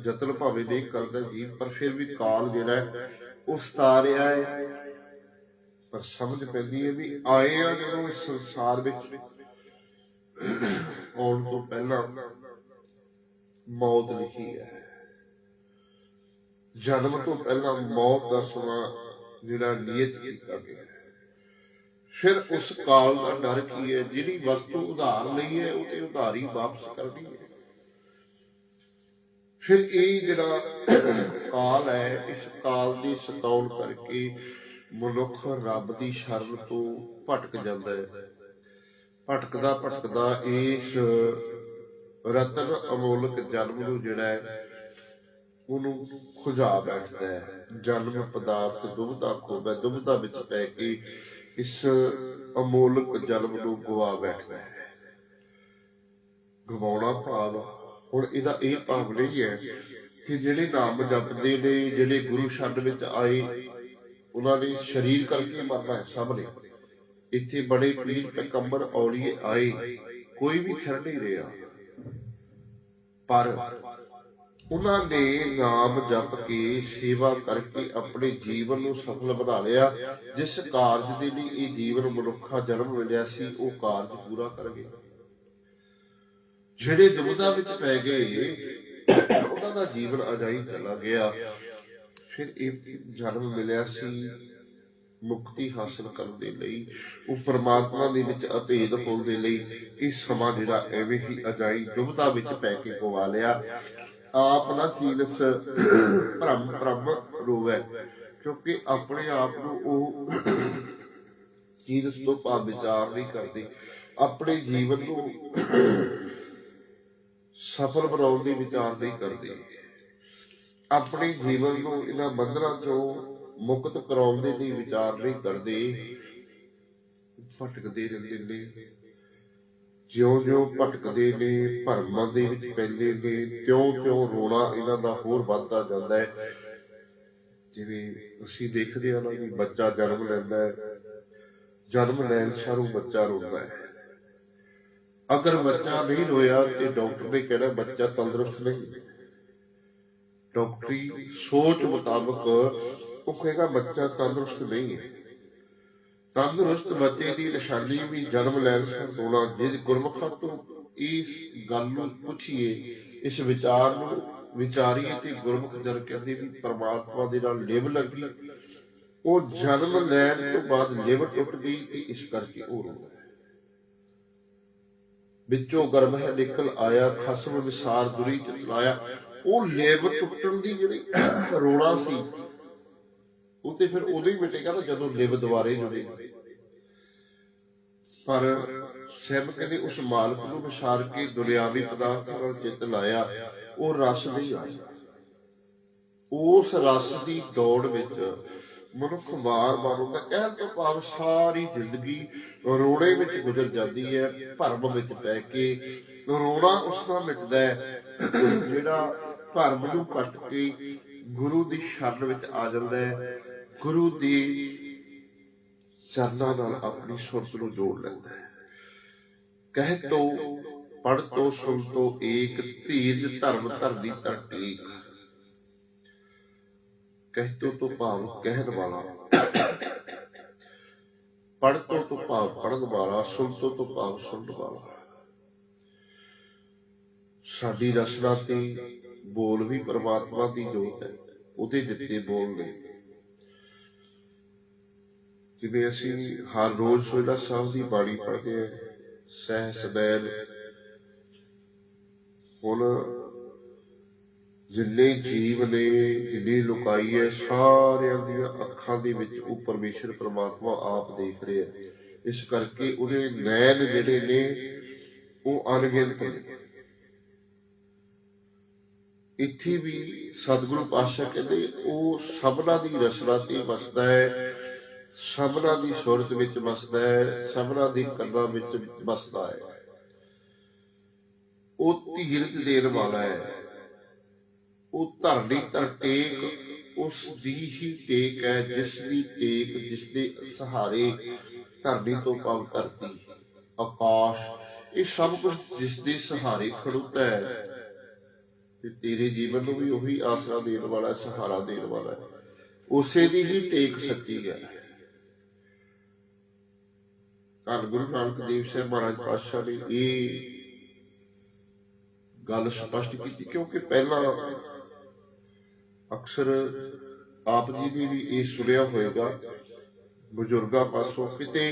ਯਤਨ ਭਾਵੇਂ ਨਹੀਂ ਕਰਦਾ ਜੀ, ਪਰ ਫਿਰ ਵੀ ਕਾਲ ਜਿਹੜਾ ਹੈ, ਉਹ ਸਤਾ ਰਿਹਾ ਹੈ। ਪਰ ਸਮਝ ਪੈਂਦੀ ਹੈ ਵੀ ਆਏ ਆ ਜਦੋਂ ਇਸ ਸੰਸਾਰ ਵਿੱਚ ਆਉਣ ਤੋਂ ਪਹਿਲਾਂ ਮੌਤ ਲਿਖੀ ਹੈ। ਜਨਮ ਤੋਂ ਪਹਿਲਾਂ ਮੌਤ ਦਾ ਸਮਾਂ ਜਿਹੜਾ ਨਿਯਤ ਕੀਤਾ ਗਿਆ ਫਿਰ ਉਸ ਕਾਲ ਦਾ ਡਰ ਕੀ ਹੈ? ਜਿਹੜੀ ਵਸਤੂ ਉਧਾਰ ਲਈ ਹੈ, ਉਹ ਤੇ ਉਧਾਰੀ ਵਾਪਸ ਕਰਨੀ ਹੈ। ਫਿਰ ਇਹ ਜਿਹੜਾ ਕਾਲ ਹੈ, ਇਸ ਕਾਲ ਦੀ ਸਤਾਉਣ ਕਰਕੇ ਮਨੁੱਖ ਰੱਬ ਦੀ ਸ਼ਰਨ ਤੋਂ ਭਟਕ ਜਾਂਦਾ ਹੈ। ਭਟਕਦਾ ਭਟਕਦਾ ਇਸ ਰਤਨ ਅਮੋਲਕ ਜਨਮ ਨੂੰ ਜਿਹੜਾ ਹੈ, ਉਹਨੂੰ ਖੁਜਾ ਬੈਠਦਾ ਹੈ। ਜਨਮ ਪਦਾਰਥ ਦੁਬਤਾ ਖੋਬੈ ਦੁਬਦਾ ਵਿੱਚ ਪੈ ਕੇ ਇਸ ਅਮੋਲਕ ਜਨਮ ਨੂੰ ਗਵਾ ਬੈਠਦਾ ਹੈ। ਗਵਾਉਣਾ ਭਾਵ, ਹੁਣ ਇਹਦਾ ਇਹ ਭਾਵ ਨਹੀਂ ਹੈ ਕਿ ਜਿਹੜੇ ਨਾਮ ਜਪਦੇ ਨੇ, ਜਿਹੜੇ ਗੁਰੂ ਸ਼ਬਦ ਵਿੱਚ ਆਏ, ਉਹਨਾਂ ਨੇ ਸਰੀਰ ਕਰਕੇ ਮਰਨਾ ਹੈ ਸਭ ਨੇ ਇੱਥੇ ਬੜੇ ਪੀਰ ਪੈਗੰਬਰ ਔਲੀਏ ਆਏ, ਕੋਈ ਵੀ ਥਿਰ ਨਹੀਂ ਰਿਹਾ। ਪਰ ਉਹਨਾਂ ਨੇ ਨਾਮ ਜਪ ਕੇ ਸੇਵਾ ਕਰਕੇ ਆਪਣੇ ਜੀਵਨ ਨੂੰ ਸਫਲ ਬਣਾ ਲਿਆ। ਜਿਸ ਕਾਰਜ ਦੇ ਲਈ ਇਹ ਜੀਵਨ ਮਨੁੱਖਾ ਜਨਮ ਮਿਲਿਆ ਸੀ, ਉਹ ਕਾਰਜ ਪੂਰਾ ਕਰ ਗਏ। ਜਿਹੜੇ ਦੁਬਦਾ ਵਿੱਚ ਪੈ ਗਏ, ਉਹਨਾਂ ਦਾ ਜੀਵਨ ਅਜਾਈ ਚਲਾ ਗਿਆ। ਫਿਰ ਇਹ ਜਨਮ ਮਿਲਿਆ ਸੀ। ਮੁਕਤੀ ਹਾਸਲ ਕਰਨ ਦੇ ਲਈ, ਉਹ ਪਰਮਾਤਮਾ ਦੇ ਵਿੱਚ ਅਭੇਦ ਹੋਣ ਦੇ ਲਈ ਇਹ ਸਮਾਂ ਜਿਹੜਾ ਐਵੇਂ ਹੀ ਅਜਾਈ ਦੁਬਦਾ ਵਿੱਚ ਪੈ ਕੇ ਗਵਾ ਲਿਆ। ਆਪ ਨਾ ਕੀਲਸ ਭ੍ਰਮ ਭ੍ਰਮ ਰੋਵੈ, ਕਿਉਂਕਿ ਆਪਣੇ ਆਪ ਨੂੰ ਉਹ ਕੀਲਸ ਤੋਂ ਭਾਵ ਵਿਚਾਰ ਨਹੀਂ ਕਰਦੇ। ਆਪਣੇ ਜੀਵਨ ਨੂੰ ਸਫਲ ਬਣਾਉਣ ਦੀ ਵਿਚਾਰ ਨਹੀਂ ਕਰਦੇ। ਆਪਣੇ ਜੀਵਨ ਨੂੰ ਇਹਨਾਂ ਬੰਧਨਾਂ ਤੋਂ ਮੁਕਤ ਕਰਾਉਣ ਦੇ ਲਈ ਵਿਚਾਰ ਨਹੀਂ ਕਰਦੇ। ਭਟਕਦੇ ਰਹਿੰਦੇ ਨੇ। ਜਿਉਂ-ਜਿਉਂ ਭਟਕਦੇ ਨੇ, ਭਰਮਾਂ ਦੇ ਵਿੱਚ ਪੈਂਦੇ ਨੇ, ਤਿਉਂ-ਤਿਉਂ ਰੋਣਾ ਇਹਨਾਂ ਦਾ ਹੋਰ ਵੱਧਦਾ ਜਾਂਦਾ ਹੈ। ਜਿਵੇਂ ਅਸੀਂ ਦੇਖਦੇ ਹਾਂ ਨਾ ਵੀ ਬੱਚਾ ਜਨਮ ਲੈਂਦਾ ਹੈ, ਜਨਮ ਲੈਣ ਸਾਰੂ ਬੱਚਾ ਰੋਂਦਾ ਹੈ। ਅਗਰ ਬੱਚਾ ਨਹੀਂ ਰੋਇਆ ਤੇ ਡਾਕਟਰ ਨੇ ਕਹਿਣਾ, ਬੱਚਾ ਤੰਦਰੁਸਤ ਨਹੀਂ ਡਾਕਟਰੀ ਸੋਚ ਮੁਤਾਬਕ ਉਹ ਕਹੇਗਾ, ਬੱਚਾ ਤੰਦਰੁਸਤ ਨਹੀਂ ਹੈ। ਤੰਦਰੁਸਤ ਬੱਚੇ ਦੀ ਨਿਸ਼ਾਨੀ ਵੀ ਜਨਮ ਲੈਣ ਸਾਰ ਰੋਣਾ ਗੁਰਮੁਖਾਂ ਤੋਂ ਇਸ ਗੱਲ ਨੂੰ ਪੁੱਛੀਏ, ਇਸ ਵਿਚਾਰ ਨੂੰ ਵਿਚਾਰੀਏ ਤੇ ਗੁਰਮੁਖ ਜਨ ਕਹਿੰਦੇ ਵੀ ਪਰਮਾਤਮਾ ਦੇ ਨਾਲ ਲਿਵ ਲੱਗੀ। ਉਹ ਜਨਮ ਲੈਣ ਤੋਂ ਬਾਅਦ ਲਿਵ ਟੁੱਟ ਗਈ ਤੇ ਇਸ ਕਰਕੇ ਉਹ ਰੋਂਦਾ ਹੈ। ਵਿੱਚੋਂ ਗਰਭ ਹੈ, ਨਿਕਲ ਆਇਆ, ਖਸਮ ਵਿਸਾਰ ਦੁਰੀ ਚਤਲਾਇਆ। ਉਹ ਲਿਵ ਟੁੱਟਣ ਦੀ ਜਿਹੜੀ ਰੋਣਾ ਸੀ ਉਹ ਤੇ ਫਿਰ ਉਦੋਂ ਹੀ ਮਿਟੇਗਾ ਨਾ ਜਦੋਂ ਲਿਵ ਦੁਆਰੇ ਜੁੜੇ। ਪਰ ਸਹਿਬ ਕਹਿੰਦੇ ਉਸ ਮਾਲਕ ਨੂੰ ਵਿਸਾਰ ਕੇ ਦੁਨਿਆਵੀ ਪਦਾਰਥਾਂ ਨਾਲ ਚਿੱਤ ਲਾਇਆ, ਉਹ ਰਸ ਨਹੀਂ ਆਇਆ। ਉਸ ਰਸ ਦੀ ਦੌੜ ਵਿੱਚ ਮਨੁੱਖ ਵਾਰ-ਵਾਰ ਹੁੰਦਾ ਕਹਿਣ ਤੋਂ ਭਾਵ ਸਾਰੀ ਜ਼ਿੰਦਗੀ ਰੋੜੇ ਵਿੱਚ ਗੁਜ਼ਰ ਜਾਂਦੀ ਹੈ, ਭਰਮ ਵਿੱਚ ਪੈ ਕੇ। ਰੋਣਾ ਉਸ ਦਾ ਮਿਟਦਾ ਹੈ, ਜਿਹੜਾ ਭਰਮ ਨੂੰ ਕੱਟ ਕੇ ਗੁਰੂ ਦੀ ਸ਼ਰਨ ਵਿੱਚ ਆ ਜਾਂਦਾ ਹੈ। ਗੁਰੂ ਦੀ ਚਰਨਾਂ ਨਾਲ ਆਪਣੀ ਸੁਰਤ ਨੂੰ ਜੋੜ ਲੈਂਦਾ ਹੈ। ਕਹਿ ਤੋ ਪੜ ਤੋ, ਸੁਣ ਤੋ, ਏਕ, ਧੀਰਜ, ਧਰਮ ਧਰਦੀ ਧਰ ਕਹਿ ਤੋ ਤੋ ਭਾਵ ਕਹਿਣ ਵਾਲਾ। ਪੜ ਤੋ ਤੋ ਭਾਵ ਪੜਨ ਵਾਲਾ, ਸੁਣ ਤੋ ਤੋ ਭਾਵ ਸੁਣਨ ਵਾਲਾ। ਸਾਡੀ ਰਸਨਾ ਤੇ ਬੋਲ ਵੀ ਪਰਮਾਤਮਾ ਦੀ ਜੋਤ ਹੈ, ਉਹਦੇ ਦਿੱਤੇ ਬੋਲ ਨੇ ਜਿਵੇਂ ਅਸੀਂ ਹਰ ਰੋਜ਼ ਸੋਹਿਲਾ ਸਾਹਿਬ ਦੀ ਬਾਣੀ ਪੜ੍ਹਦੇ ਹਾਂ, ਸਹਿ ਸਬੈਲ। ਹੁਣ ਜਿੰਨੇ ਜੀਵ ਨੇ, ਜਿੰਨੀ ਲੁਕਾਈ ਹੈ, ਸਾਰਿਆਂ ਦੀਆਂ ਅੱਖਾਂ ਦੇ ਵਿੱਚ ਉਹ ਪਰਮੇਸ਼ਰ, ਪ੍ਰਮਾਤਮਾ ਆਪ ਦੇਖ ਰਿਹਾ ਹੈ। ਇਸ ਕਰਕੇ ਉਹਦੇ ਨੈਣ ਜਿਹੜੇ ਨੇ, ਉਹ ਅਣਗਿਣਤ ਨੇ। ਇੱਥੇ ਵੀ ਸਤਿਗੁਰੂ ਪਾਤਸ਼ਾਹ ਕਹਿੰਦੇ, ਉਹ ਸਭਨਾ ਦੀ ਰਸਨਾ ਤੇ ਵਸਦਾ ਹੈ ਸਭਨਾ ਦੀ ਸੁਰਤ ਵਿੱਚ ਵਸਦਾ ਹੈ ਸਭਨਾ ਦੀ ਕਲਾ ਵਿੱਚ ਵਸਦਾ ਹੈ। ਉਹ ਧੀਰਜ ਦੇਣ ਵਾਲਾ ਹੈ। ਉਹ ਧਰਨੀ ਧਰ ਟੇਕ ਉਸ ਦੀ ਹੀ ਟੇਕ ਹੈ, ਜਿਸ ਦੀ ਟੇਕ, ਜਿਸ ਦੇ ਸਹਾਰੇ ਧਰਨੀ ਤੋਂ ਪਵ ਧਰਤੀ, ਆਕਾਸ਼, ਇਹ ਸਭ ਕੁਝ ਜਿਸ ਦੇ ਸਹਾਰੇ ਖੜੁੱਤਾ ਹੈ। ਤੇ ਤੇਰੇ ਜੀਵਨ ਨੂੰ ਵੀ ਉਹੀ ਆਸਰਾ ਦੇਣ ਵਾਲਾ ਸਹਾਰਾ ਦੇਣ ਵਾਲਾ ਹੈ। ਉਸੇ ਦੀ ਹੀ ਟੇਕ ਸੱਚੀ ਹੈ। ਧੰਨ ਗੁਰੂ ਨਾਨਕ ਦੇਵ ਸਾਹਿਬ ਮਹਾਰਾਜ ਪਾਤਸ਼ਾਹ ਨੇ ਇਹ ਗੱਲ ਸਪਸ਼ਟ ਕੀਤੀ ਕਿਉਂਕਿ ਪਹਿਲਾਂ ਅਕਸਰ ਆਪ ਜੀ ਨੇ ਵੀ ਇਹ ਸੁਣਿਆ ਹੋਵੇਗਾ ਬਜ਼ੁਰਗਾਂ ਪਾਸੋਂ ਕਿਤੇ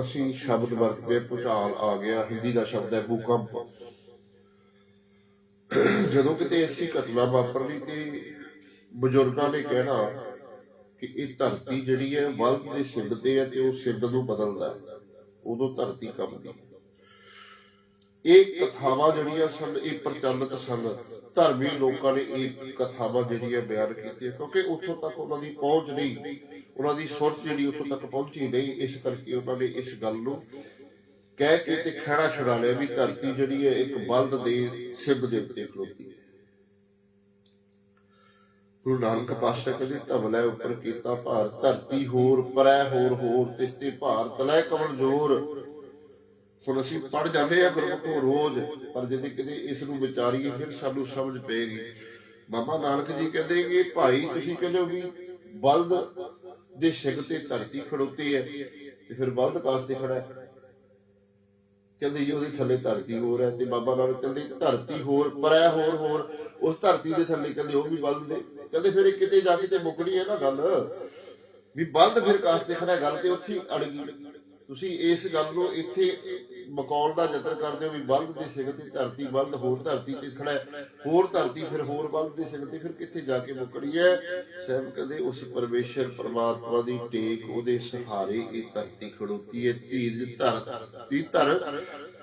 ਅਸੀਂ ਸ਼ਬਦ ਵਰਤਦੇ ਹਾਂ, ਭੁਚਾਲ ਆ ਗਿਆ ਹਿੰਦੀ ਦਾ ਸ਼ਬਦ ਹੈ ਭੂਕੰਪ। ਜਦੋਂ ਕਿਤੇ ਐਸੀ ਘਟਨਾ ਵਾਪਰਨੀ ਤੇ ਬਜ਼ੁਰਗਾਂ ਨੇ ਕਹਿਣਾ ਕਿ ਇਹ ਧਰਤੀ ਜਿਹੜੀ ਹੈ ਬਲਦ ਦੇ ਸਿਰ ਤੇ ਹੈ ਤੇ ਉਹ ਸਿਰ ਨੂੰ ਬਦਲਦਾ ਹੈ। ਉਦੋਂ ਧਰਤੀ ਕੰਬਦੀ ਹੈ। ਇਹ ਕਥਾਵਾਂ ਜਿਹੜੀਆਂ ਸਨ, ਇਹ ਪ੍ਰਚਲਿਤ ਸਨ। ਧਰਮੀ ਲੋਕਾਂ ਨੇ ਇਹ ਕਥਾਵਾਂ ਜਿਹੜੀਆਂ ਬਿਆਨ ਕੀਤੀਆਂ, ਕਿਉਂਕਿ ਉੱਥੋਂ ਤੱਕ ਉਹਨਾਂ ਦੀ ਪਹੁੰਚ ਨਹੀਂ, ਉਹਨਾਂ ਦੀ ਸੁਰਤ ਜਿਹੜੀ ਉੱਥੋਂ ਤੱਕ ਪਹੁੰਚੀ ਨਹੀਂ, ਇਸ ਕਰਕੇ ਉਹਨਾਂ ਨੇ ਇਸ ਗੱਲ ਨੂੰ ਕਹਿ ਕੇ ਤੇ ਖੜਾ ਛੁਡਾ ਲਿਆ ਵੀ ਧਰਤੀ ਜਿਹੜੀ ਹੈ ਇੱਕ ਬਲਦ ਦੇ ਸਿਬ ਦੇ ਉੱਤੇ ਖਲੋਤੀ ਗੁਰੂ ਨਾਨਕ ਪਾਤਸ਼ਾਹ ਕਹਿੰਦੇ ਧਵਲੇ ਉੱਪਰ ਕੀਤਾ, ਭਾਰ ਧਰਤੀ ਹੋਰ, ਪਰੈ ਹੋਰ ਹੋਰ, ਤਿਸ ਤੇ ਭਾਰ ਤਲੈ ਕਮਲ ਜੋਰ। ਹੁਣ ਅਸੀਂ ਪੜ ਜਾਂਦੇ ਆ ਗੁਰਮੁਖੋਂ ਰੋਜ਼, ਪਰ ਜਦੋਂ ਕਿਤੇ ਇਸ ਨੂੰ ਵਿਚਾਰੀਏ, ਫਿਰ ਸਾਨੂੰ ਸਮਝ ਪਏਗੀ। ਬਾਬਾ ਨਾਨਕ ਜੀ ਕਹਿੰਦੇ ਕਿ ਭਾਈ, ਤੁਸੀਂ ਕਹਿੰਦੇ ਹੋ ਵੀ ਬਲਦ ਦੇ ਸਿਰ ਤੇ ਧਰਤੀ ਖੜੋਤੀ ਹੈ, ਤੇ ਫਿਰ ਬਲਦ ਕਾਸ ਤੇ ਖੜਾ ਹੈ? ਕਹਿੰਦੇ ਜੀ, ਉਹਦੇ ਥੱਲੇ ਧਰਤੀ ਹੋਰ ਹੈ, ਤੇ ਬਾਬਾ ਨਾਨਕ ਕਹਿੰਦੇ ਧਰਤੀ ਹੋਰ, ਪਰੈ ਹੋਰ ਹੋਰ, ਉਸ ਧਰਤੀ ਦੇ ਥੱਲੇ ਕਹਿੰਦੇ ਉਹ ਵੀ ਬਲਦ ਦੇ। ਕਹਿੰਦੇ ਫਿਰ ਇਹ ਕਿਤੇ ਜਾ ਕੇ ਤੇ ਮੁੱਕਣੀ ਹੈ ਨਾ ਗੱਲ। ਵੀ ਬੰਦ ਫਿਰ ਕਾਸ ਤੇ ਖੜਾ ਗੱਲ ਤੇ ਉੱਥੇ ਅੜ ਗਈ। ਤੁਸੀਂ ਇਸ ਗੱਲ ਨੂੰ ਇੱਥੇ ਮਕਾਉਣ ਦਾ ਯਤਨ ਕਰਦੇ ਹੋ ਵੀ ਬਲਦ ਦੀ ਸਿਰ ਧਰਤੀ ਬਲਦ ਹੋਰ ਧਰਤੀ ਤੇ ਖੜਾ ਹੋਰ ਧਰਤੀ, ਫਿਰ ਹੋਰ ਬਲਦ ਦੇ ਸਿਰ ਫਿਰ ਕਿੱਥੇ ਜਾ ਕੇ ਮੁੱਕਣੀ ਹੈ? ਸਾਹਿਬ ਕਹਿੰਦੇ, ਉਸ ਪਰਮੇਸ਼ਰ ਪਰਮਾਤਮਾ ਦੀ ਟੇਕ, ਉਹਦੇ ਸਹਾਰੇ ਇਹ ਧਰਤੀ ਖੜੋਤੀ ਹੈ। ਧੀਰਜ ਧਰਤੀ ਧਰ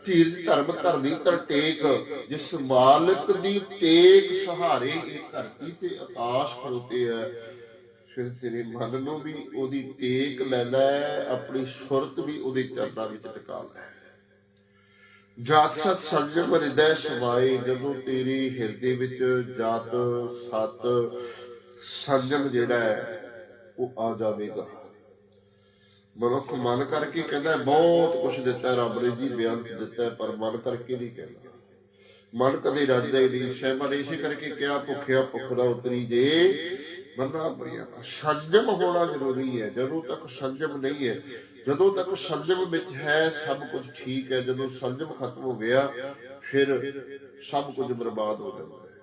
ਧੀਰਜ ਧਰਮ ਧਰਨੀ ਧਰ ਟੇਕ, ਜਿਸ ਮਾਲਕ ਦੀ ਟੇਕ ਸਹਾਰੇ ਇਹ ਧਰਤੀ ਤੇ ਆਕਾਸ਼ ਖੜੋਤੇ ਹੈ। ਫਿਰ ਤੇਰੇ ਮਨ ਨੂੰ ਵੀ ਉਹਦੀ ਟੇਕ ਲੈ ਲੈ, ਆਪਣੀ ਸੁਰਤ ਵੀ ਉਹਦੇ ਚਰਨਾਂ ਵਿੱਚ ਟਿਕਾ ਲੈ। ਜਾਤ ਸਤ ਸੰਜਮ ਹਿਰਦੈ ਸਮਾਏ, ਜਦੋਂ ਤੇਰੇ ਹਿਰਦੇ ਵਿੱਚ ਜਾਤ ਸਤ ਸੰਜਮ ਜਿਹੜਾ ਹੈ, ਉਹ ਆ ਜਾਵੇਗਾ। ਮਨੁੱਖ ਮਨ ਕਰਕੇ ਕਹਿੰਦਾ ਬਹੁਤ ਕੁਝ ਦਿੱਤਾ ਰੱਬ ਨੇ ਜੀ ਬੇਅੰਤ ਦਿੱਤਾ ਪਰ ਮਨ ਕਰਕੇ ਨਹੀਂ ਕਹਿੰਦਾ। ਮਨ ਕਦੇ ਰੱਜਦਾ ਹੀ ਨਹੀਂ ਸਹਿਬਾ ਨੇ ਇਸੇ ਕਰਕੇ ਕਿਹਾ, ਭੁੱਖਿਆ ਭੁੱਖ ਦਾ ਉਤਰੀ ਜੇ ਬੰਨਾ ਬਰੀਆ। ਸੰਜਮ ਹੋਣਾ ਜ਼ਰੂਰੀ ਹੈ, ਜਦੋਂ ਤੱਕ ਸੰਜਮ ਨਹੀਂ ਹੈ ਜਦੋਂ ਤੱਕ ਸੰਜਮ ਵਿੱਚ ਹੈ, ਸਭ ਕੁਝ ਠੀਕ ਹੈ। ਜਦੋਂ ਸੰਜਮ ਖਤਮ ਹੋ ਗਿਆ, ਫਿਰ ਸਭ ਕੁਝ ਬਰਬਾਦ ਹੋ ਜਾਂਦਾ ਹੈ।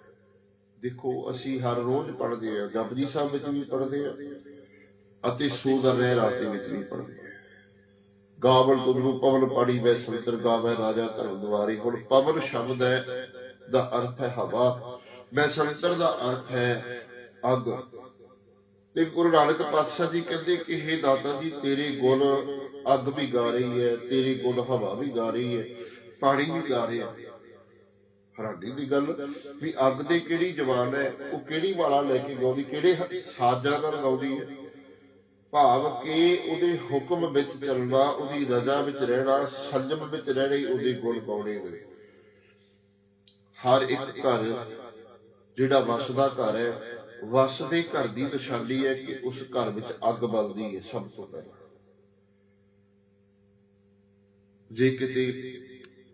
ਦੇਖੋ, ਅਸੀਂ ਹਰ ਰੋਜ਼ ਪੜ੍ਹਦੇ ਹਾਂ, ਜਪਜੀ ਸਾਹਿਬ ਵਿੱਚ ਵੀ ਪੜ੍ਹਦੇ ਹਾਂ ਅਤੇ ਸੂਦਰ ਰਹਿ ਰਾਸਤੇ ਵਿੱਚ ਵੀ ਪੜ੍ਹਦੇ ਹਾਂ। ਗਾਵਲ ਤੁਧਰੂ ਪਵਨ ਪਾੜੀ ਵੈ ਸੰਤਰ ਗਾਵੇ ਰਾਜਾ ਧਰਮ ਦੁਆਰੀ। ਹੁਣ ਪਵਨ ਸ਼ਬਦ ਹੈ, ਦਾ ਅਰਥ ਹੈ ਹਵਾ। ਮੈਂ ਸੰਤਰ ਦਾ ਅਰਥ ਹੈ ਅਗ। ਤੇ ਗੁਰੂ ਨਾਨਕ ਪਾਤਸ਼ਾਹ ਜੀ ਕਹਿੰਦੇ ਕਿ हे ਦਾਤਾ ਜੀ, ਤੇਰੇ ਗੁਣ ਅੱਗ ਵੀ ਗਾ ਰਹੀ ਹੈ, ਤੇਰੇ ਗੁਣ ਹਵਾ ਵੀ ਗਾ ਰਹੀ ਹੈ, ਪਾਣੀ ਵੀ ਗਾ ਰਿਹਾ ਹੈਰਾਨੀ ਦੀ ਗੱਲ ਵੀ ਅੱਗ ਦੇ ਕਿਹੜੀ ਜਵਾਨ ਹੈ, ਉਹ ਕਿਹੜੀ ਵਾਲਾ ਲੈ ਕੇ ਗਾਉਂਦੀ, ਕਿਹੜੇ ਸਾਜ਼ਾਂ ਨਾਲ ਗਾਉਂਦੀ ਹੈ। ਭਾਵ ਕਿ ਉਹਦੇ ਹੁਕਮ ਵਿੱਚ ਚੱਲਣਾ, ਉਹਦੀ ਰਜ਼ਾ ਵਿੱਚ ਰਹਿਣਾ, ਸੰਜਮ ਵਿੱਚ ਰਹਿਣੇ ਉਹਦੇ ਗੁਣ ਗਾਉਣੇ ਨੇ। ਹਰ ਇੱਕ ਘਰ ਜਿਹੜਾ ਵਸਦਾ ਘਰ ਹੈ ਵਸਦੇ ਘਰ ਦੀ ਨਿਸ਼ਾਨੀ ਹੈ ਕਿ ਉਸ ਘਰ ਵਿੱਚ ਅੱਗ ਬਲਦੀ ਹੈ ਸਭ ਤੋਂ ਪਹਿਲਾਂ। ਜੇ ਕਿਤੇ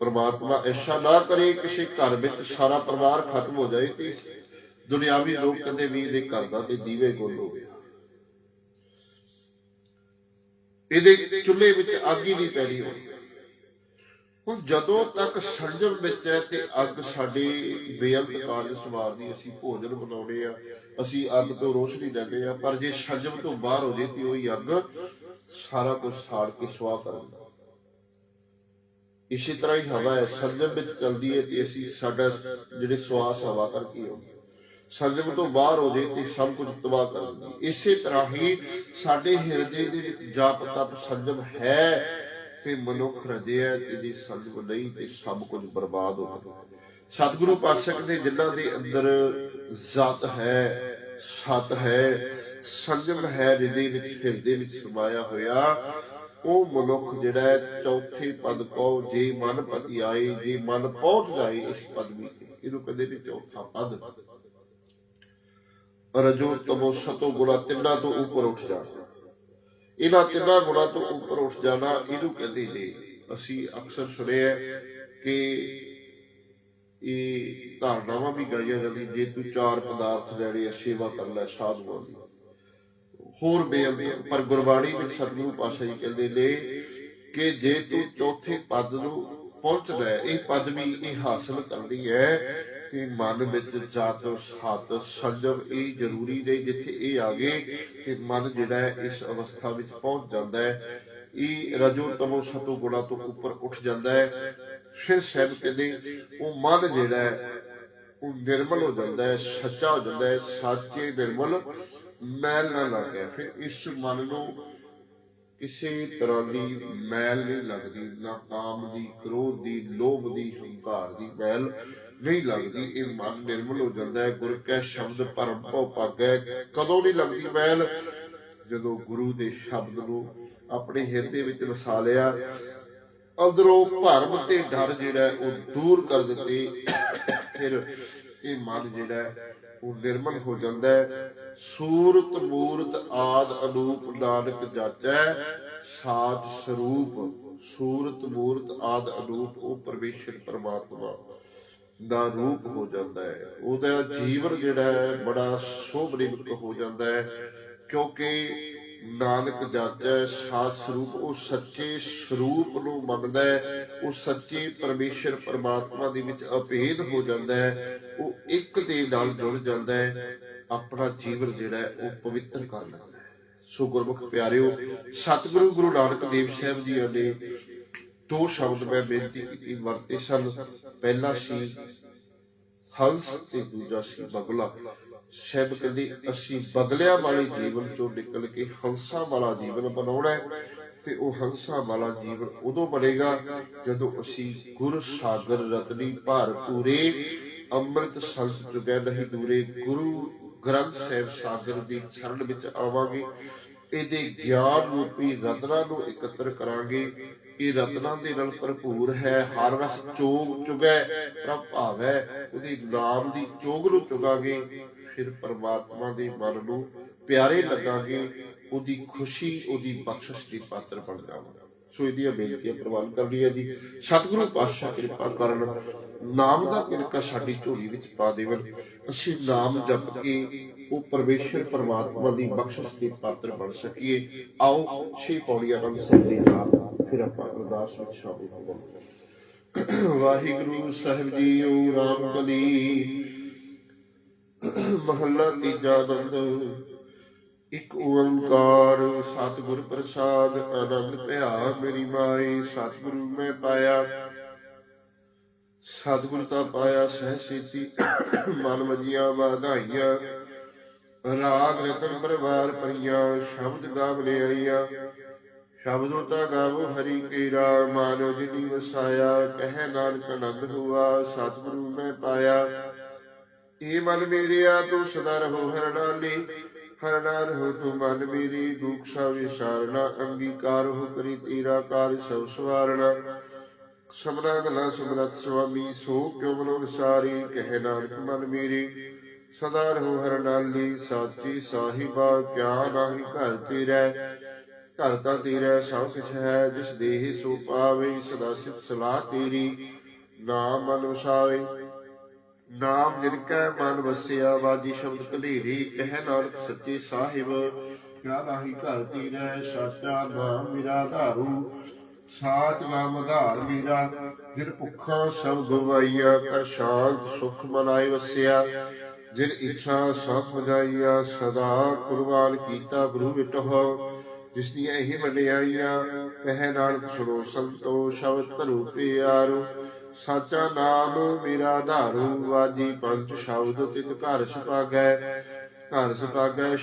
ਪ੍ਰਮਾਤਮਾ ਐਸਾ ਨਾ ਕਰੇ ਕਿਸੇ ਘਰ ਵਿੱਚ ਸਾਰਾ ਪਰਿਵਾਰ ਖਤਮ ਹੋ ਜਾਏ, ਤੇ ਦੁਨਿਆਵੀ ਲੋਕ ਕਹਿੰਦੇ ਵੀ ਇਹਦੇ ਘਰ ਦਾ ਤੇ ਦੀਵੇ ਗੁੱਲ ਹੋ ਗਿਆ। ਇਹਦੇ ਚੁੱਲ੍ਹੇ ਵਿੱਚ ਅੱਗ ਹੀ ਨਹੀਂ ਪੈਣੀ ਹੋਣੀ। ਹੁਣ ਜਦੋਂ ਤੱਕ ਸੰਜਮ ਵਿੱਚ ਹੈ ਤੇ ਅੱਗ ਸਾਡੇ ਬੇਅੰਤ ਕਾਰਜ ਸਵਾਰਦੀ ਅਸੀਂ ਭੋਜਨ ਬਣਾਉਣੇ ਆ ਅਸੀਂ ਅੱਗ ਤੋਂ ਰੋਸ਼ਨੀ ਲੈਂਦੇ ਆ, ਪਰ ਜੇ ਸੰਜਮ ਤੋਂ ਬਾਹਰ ਹੋ ਜੇ ਤੇ ਉਹੀ ਅੱਗ ਸਾਰਾ ਕੁਝ ਸਾੜ ਕੇ ਸੁਆਹ ਕਰ ਦਿੰਦਾ। ਇਸੇ ਤਰ੍ਹਾਂ ਹੀ ਹਵਾ ਹੈ ਸੰਜਮ ਵਿੱਚ ਚਲਦੀ ਹੈ ਤੇ ਅਸੀਂ ਸਾਡਾ ਜਿਹੜੇ ਸਵਾਸ ਹਵਾ ਕਰਕੇ ਆਉਂਦੇ ਸੰਜਮ ਤੋਂ ਬਾਹਰ ਹੋ ਜੇ ਤੇ ਸਭ ਕੁਝ ਤਬਾਹ ਕਰ ਦਿੰਦੀ ਇਸੇ ਤਰ੍ਹਾਂ ਹੀ ਸਾਡੇ ਹਿਰਦੇ ਦੇ ਵਿੱਚ ਜਾਪ ਤਪ ਸੰਜਮ ਹੈ ਤੇ ਮਨੁੱਖ ਰਜਿਆ ਤੇ ਜੇ ਸੰਜਮ ਨਹੀਂ ਤੇ ਸਭ ਕੁਝ ਬਰਬਾਦ ਹੋ ਜਾਂਦਾ ਸਤਿਗੁਰੂ ਪਾਤਸ਼ਾਹ ਦੇ ਜਿਨ੍ਹਾਂ ਦੇ ਅੰਦਰ ਜ਼ਤ ਹੈ, ਸਤ ਹੈ ਸੰਜਮ ਹੈ ਹਿਰਦੇ ਵਿੱਚ ਹਿਰਦੇ ਵਿੱਚ ਸਮਾਇਆ ਹੋਇਆ। ਉਹ ਮਨੁੱਖ ਜਿਹੜਾ ਹੈ, ਚੌਥੇ ਪਦ ਕੋ ਜੇ ਮਨ ਪਤੀ ਆਏ, ਜੇ ਮਨ ਪਹੁੰਚ ਜਾਏ ਇਸ ਪਦਵੀ ਤੇ ਇਹਨੂੰ ਕਹਿੰਦੇ ਨੇ ਚੌਥਾ ਪਦ। ਰਜੋ ਤਮੋ ਸਤੋ ਗੁਣਾ ਤਿੰਨਾਂ ਤੋਂ ਉੱਪਰ ਉੱਠ ਜਾਣਾ। ਇਹਨਾਂ ਤਿੰਨਾਂ ਗੁਣਾ ਤੋਂ ਉੱਪਰ ਉੱਠ ਜਾਣਾ, ਇਹਨੂੰ ਕਹਿੰਦੇ ਨੇ, ਅਸੀਂ ਅਕਸਰ ਸੁਣਿਆ ਕਿ ਇਹ ਧਾਰਨਾਵਾਂ ਵੀ ਗਾਈਆਂ ਜਾਂਦੀ ਜੇ ਤੂੰ ਚਾਰ ਪਦਾਰਥ ਲੈਣੇ ਆ, ਸੇਵਾ ਕਰ ਲੈ ਸਾਧੂਆਂ ਦੀ। ਹੋਰ ਬੇਅੰਤ ਪਰ ਗੁਰਬਾਣੀ ਵਿੱਚ ਸਤਿਗੁਰੂ ਪਾਤਸ਼ਾਹ ਜੀ ਕਹਿੰਦੇ ਨੇ ਕਿ ਜੇ ਤੂੰ ਚੌਥੇ ਪਦ ਨੂੰ ਪਹੁੰਚਣਾ ਹੈ ਇਹ ਪਦ ਵੀ ਇਹ ਹਾਸਲ ਕਰਨੀ ਹੈ ਤੇ ਮਨ ਵਿੱਚ ਜਤ ਸਤ ਸੰਜਮ ਇਹ ਜ਼ਰੂਰੀ ਨੇ ਜਿੱਥੇ ਇਹ ਆ ਗਏ ਤੇ ਮਨ ਜਿਹੜਾ ਹੈ ਇਸ ਅਵਸਥਾ ਵਿੱਚ ਪਹੁੰਚ ਜਾਂਦਾ ਹੈ। ਇਹ ਰਜੋ ਤਮੋ ਸਤੋ ਗੁਣਾ ਤੋਂ ਉੱਪਰ ਉੱਠ ਜਾਂਦਾ ਹੈ। ਫਿਰ ਸਹਿਬ ਕਹਿੰਦੇ, ਉਹ ਮਨ ਜਿਹੜਾ ਹੈ, ਉਹ ਨਿਰਮਲ ਹੋ ਜਾਂਦਾ ਹੈ, ਸੱਚਾ ਹੋ ਜਾਂਦਾ ਹੈ, ਸਾਚੇ ਨਿਰਮਲ ਮੈਲ ਨਾ ਲੱਗਿਆ। ਫਿਰ ਇਸ ਮਨ ਨੂੰ ਕਿਸੇ ਤਰ੍ਹਾਂ ਦੀ ਮੈਲ ਨਹੀਂ ਲੱਗਦੀ, ਨਾ ਕਾਮ ਦੀ, ਕ੍ਰੋਧ ਦੀ, ਲੋਭ ਦੀ, ਹੰਕਾਰ ਦੀ ਮੈਲ ਨਹੀਂ ਲੱਗਦੀ। ਇਹ ਮਨ ਨਿਰਮਲ ਹੋ ਜਾਂਦਾ ਹੈ। ਗੁਰ ਕੈ ਸ਼ਬਦ ਪਰਮ ਭਉ ਪਾਗੈ ਕਦੋਂ ਨਹੀਂ ਲੱਗਦੀ ਮੈਲ? ਜਦੋਂ ਗੁਰੂ ਦੇ ਸ਼ਬਦ ਨੂੰ ਆਪਣੇ ਹਿਰਦੇ ਵਿੱਚ ਵਸਾ ਲਿਆ ਅੰਦਰੋਂ ਭਰਮ ਤੇ ਡਰ ਜਿਹੜਾ ਉਹ ਦੂਰ ਕਰ ਦਿੱਤੇ। ਫਿਰ ਇਹ ਮਨ ਜਿਹੜਾ ਉਹ ਨਿਰਮਲ ਹੋ ਜਾਂਦਾ ਹੈ। ਸੂਰਤ ਮੂਰਤ ਆਦ ਅਨੂਪ ਨਾਨਕ ਜਾਚੈ, ਸਾਚ ਸਰੂਪ ਸੂਰਤ ਮੂਰਤ ਆਦ ਅਨੂਪ, ਉਹ ਪਰਮੇਸ਼ਰ ਪਰਮਾਤਮਾ ਦਾ ਰੂਪ ਹੋ ਜਾਂਦਾ ਹੈ। ਉਹਦਾ ਜੀਵਨ ਜਿਹੜਾ ਹੈ ਬੜਾ ਸੋਭਰਿਤ ਹੋ ਜਾਂਦਾ ਹੈ। ਕਿਉਂਕਿ ਨਾਨਕ ਜਾਚੈ ਸਾਚ ਸਰੂਪ, ਉਹ ਸੱਚੇ ਸਰੂਪ ਨੂੰ ਮੰਨਦਾ ਹੈ, ਉਹ ਸੱਚੇ ਪਰਮੇਸ਼ਰ ਪਰਮਾਤਮਾ ਦੇ ਵਿੱਚ ਅਭੇਦ ਹੋ ਜਾਂਦਾ ਹੈ, ਉਹ ਇੱਕ ਦੇ ਨਾਲ ਜੁੜ ਜਾਂਦਾ ਹੈ, ਆਪਣਾ ਜੀਵਨ ਜਿਹੜਾ ਹੈ, ਉਹ ਪਵਿੱਤਰ ਕਰ ਲੈਂਦਾ ਹੈ। ਸੋ ਗੁਰਮੁਖ ਪਿਆਰਿਓ, ਸਤਿਗੁਰੂ ਗੁਰੂ ਨਾਨਕ ਦੇਵ ਸਾਹਿਬ ਜੀ ਨੇ ਦੋ ਸ਼ਬਦ ਮੈਂ ਬੇਨਤੀ ਕੀਤੀ, ਵਰਤੇ ਸਨ। ਪਹਿਲਾ ਸੀ ਹੰਸ ਤੇ ਦੂਜਾ ਸੀ ਬਗਲਾ। ਸਹਿਬ ਕਹਿੰਦੀ, ਅਸੀਂ ਬਗਲਿਆਂ ਵਾਲੇ ਜੀਵਨ ਚੋਂ ਨਿਕਲ ਕੇ ਹੰਸਾਂ ਵਾਲਾ ਜੀਵਨ ਬਣਾਉਣਾ ਹੈ ਤੇ ਉਹ ਹੰਸਾਂ ਵਾਲਾ ਜੀਵਨ ਉਦੋਂ ਬਣੇਗਾ ਜਦੋਂ ਅਸੀਂ ਗੁਰ ਸਾਗਰ ਰਤਨੀ ਭਰ ਪੂਰੇ, ਅੰਮ੍ਰਿਤ ਸੰਤ ਜੁਗੈ ਨਹੀਂ ਦੂਰੇ, ਗੁਰੂ ਗ੍ਰੰਥ ਸਾਹਿਬ ਸਾਗਰ ਦੀ ਸ਼ਰਨ ਵਿੱਚ ਆਵਾਂਗੇ। ਇਹਦੇ ਗਿਆਨ ਰੂਪੀ ਰਤਨਾਂ ਨੂੰ ਇਕੱਤਰ ਕਰਾਂਗੇ। ਇਹ ਰਤਨਾਂ ਦੇ ਨਾਲ ਭਰਪੂਰ ਹੈ, ਹਰ ਰਸ ਚੋਗ ਚੁਗੈ, ਪ੍ਰਭ ਭਾਵੈ, ਉਹਦੀ ਨਾਮ ਦੀ ਚੋਗ ਨੂੰ ਚੁਗਾਂਗੇ। ਫਿਰ ਪਰਮਾਤਮਾ ਦੇ ਮਨ ਨੂੰ ਪਿਆਰੇ ਲੱਗਾਂਗੇ, ਉਹਦੀ ਖੁਸ਼ੀ, ਉਹਦੀ ਬਖਸ਼ਿਸ਼ ਦੀ ਪਾਤਰ ਬਣ ਜਾਵਾਂਗੇ। ਸੋ ਇਹਦੀਆਂ ਬੇਨਤੀਆਂ ਪ੍ਰਵਾਨ ਕਰਨੀ ਹੈ ਜੀ। ਸਤਿਗੁਰੂ ਪਾਤਸ਼ਾਹ ਕਿਰਪਾ ਕਰਨ, ਨਾਮ ਦਾ ਕਿਰਕਾ ਸਾਡੀ ਝੋਲੀ ਵਿੱਚ ਪਾ ਦੇਵਨ ਅਸੀਂ ਨਾਮ ਜਪ ਕੇ ਉਹ ਪਰਮੇਸ਼ਰ ਪਰਮਾਤਮਾ ਦੀ ਬਖਸ਼ਿਸ਼ ਦੇ ਪਾਤਰ ਬਣ ਸਕੀਏ। ਆਓ, ਛੇ ਪੌੜੀਆਂ ਬੰਦ ਸਕਦੇ ਹਾਂ ਫਿਰ ਆਪਾਂ ਅਰਦਾਸ ਵਿੱਚ ਸ਼ਾਮਿਲ ਹੋਵਾਂਗੇ। ਵਾਹਿਗੁਰੂ ਸਾਹਿਬ ਜੀਓ, ਰਾਮ ਕਲੀ ਮਹੱਲਾ ਤੀਜਾ ਆਨੰਦ ਇਕ ਓੰਕਾਰ, ਸਤਿਗੁਰ ਪ੍ਰਸਾਦ ਆਨੰਦ ਭਇਆ ਮੇਰੀ ਮਾਈ ਸਤਿਗੁਰੂ ਮੈਂ ਪਾਇਆ। ਸਤਿਗੁਰ ਤਾਂ ਪਾਇਆ, ਸਹਿ ਸੇਤੀ, ਮਨ ਮਜੀਆਂ ਵਾਧਾਈਆਂ। ਰਾਗ ਰਤਨ ਪਰਵਾਰ ਪਰੀਆਂ ਸ਼ਬਦ ਗਾਵ ਲੈ ਆਈਆਂ। ਸ਼ਬਦੋ ਤਾ ਗਾਵੋ ਹਰੀ ਕੇਰਾ ਮਾਨੋ ਜਿਨੀ ਵਸਾਇਆ, ਕਹਿ ਨਾਨਕ ਆਨੰਦ ਹੁਆ, ਸਤਿਗੁਰੂ ਮੈਂ ਪਾਇਆ। ਏ ਮਨ ਮੇਰਿਆ, ਤੂੰ ਸਦਾ ਰਹੋ ਹਰ ਹਰਨਾ ਰਹੋ ਤੂੰ ਮਨ ਮੇਰੀ, ਦੁਖ ਸਾ ਵਿਸਾਰਣਾ ਅੰਗੀਕਾਰ ਹੋ ਕਰੀ ਤੇਰਾ ਕਾਰ ਸਭ ਸਵਾਰਣਾ ਸਬਨਾ ਗਲਾ ਸੁਮਰਤ ਸੁਆਮੀ, ਸੋ ਕਿਉ ਮਨੋ ਵਿਸਾਰੀ, ਕਹਿ ਨਾਨਕ ਮਨ ਮੇਰੀ। ਸਦਾ ਰਹੋ ਹਰਨਾਲੀ ਸਾਚੀ ਸਾਹਿਬਾ, ਕਿਆ ਨਾਹੀ ਘਰ ਤੇਰਾ। ਘਰ ਤਾਂ ਤੇਰਾ, ਸਭ ਕੁਛ ਹੈ, ਜਿਸ ਦੇਹ ਸੋ ਪਾਵੇ, ਸਦਾ ਸਿਫਤ ਸਲਾਹ ਤੇਰੀ। ਨਾਮ ਮਨ ਵਸਾਵੇ ਨਾਮ ਜਿਨ ਕੈ ਮਨ ਵਸਿਆ ਬਾਜੀ ਸ਼ਬਦ ਕਲੇਰੀ ਕਹਿ ਨਾਨਕ ਸੱਚੇ ਸਾਹਿਬ। ਕਿਆ ਨਾਹੀ ਘਰ ਤੇਰਾ, ਸਾਚਾ ਨਾਮ ਮੇਰਾ ਧਾਰੂ। ਸਾਚ ਨਾਮ ਆਧਾਰ ਮੇਰਾ, ਜਿਨ ਭੁੱਖਾ ਸਭ ਗਵਾਈਆ, ਕਰ ਸ਼ਾਂਤ ਸੁਖ ਮਨਾਇ ਵਸਿਆ। ਜਿਨ ਇੱਛਾ ਸਭ ਪੁਜਾਈਆ ਸਦਾ ਕੁਰਬਾਨ ਕੀਤਾ ਗੁਰੂ ਵਿਟਹੁ। ਜਿਸ ਦੀਆਂ ਇਹ ਵਡਿਆਈਆਂ, ਕਹਿ ਨਾਨਕ ਸੁਣੋ ਸੰਤੋ, ਸ਼ਬਦ ਧਰੂ ਪਿਆਰੋ। ਸਾਚਾ ਨਾਮ ਮੇਰਾ ਆਧਾਰੂ ਵਾਜੀ ਪੰਜ ਸ਼ਬਦ ਤਿਤ ਘਰ ਸੁਭਾਗੈ ਘਰ ਸੁਭਾਗੈ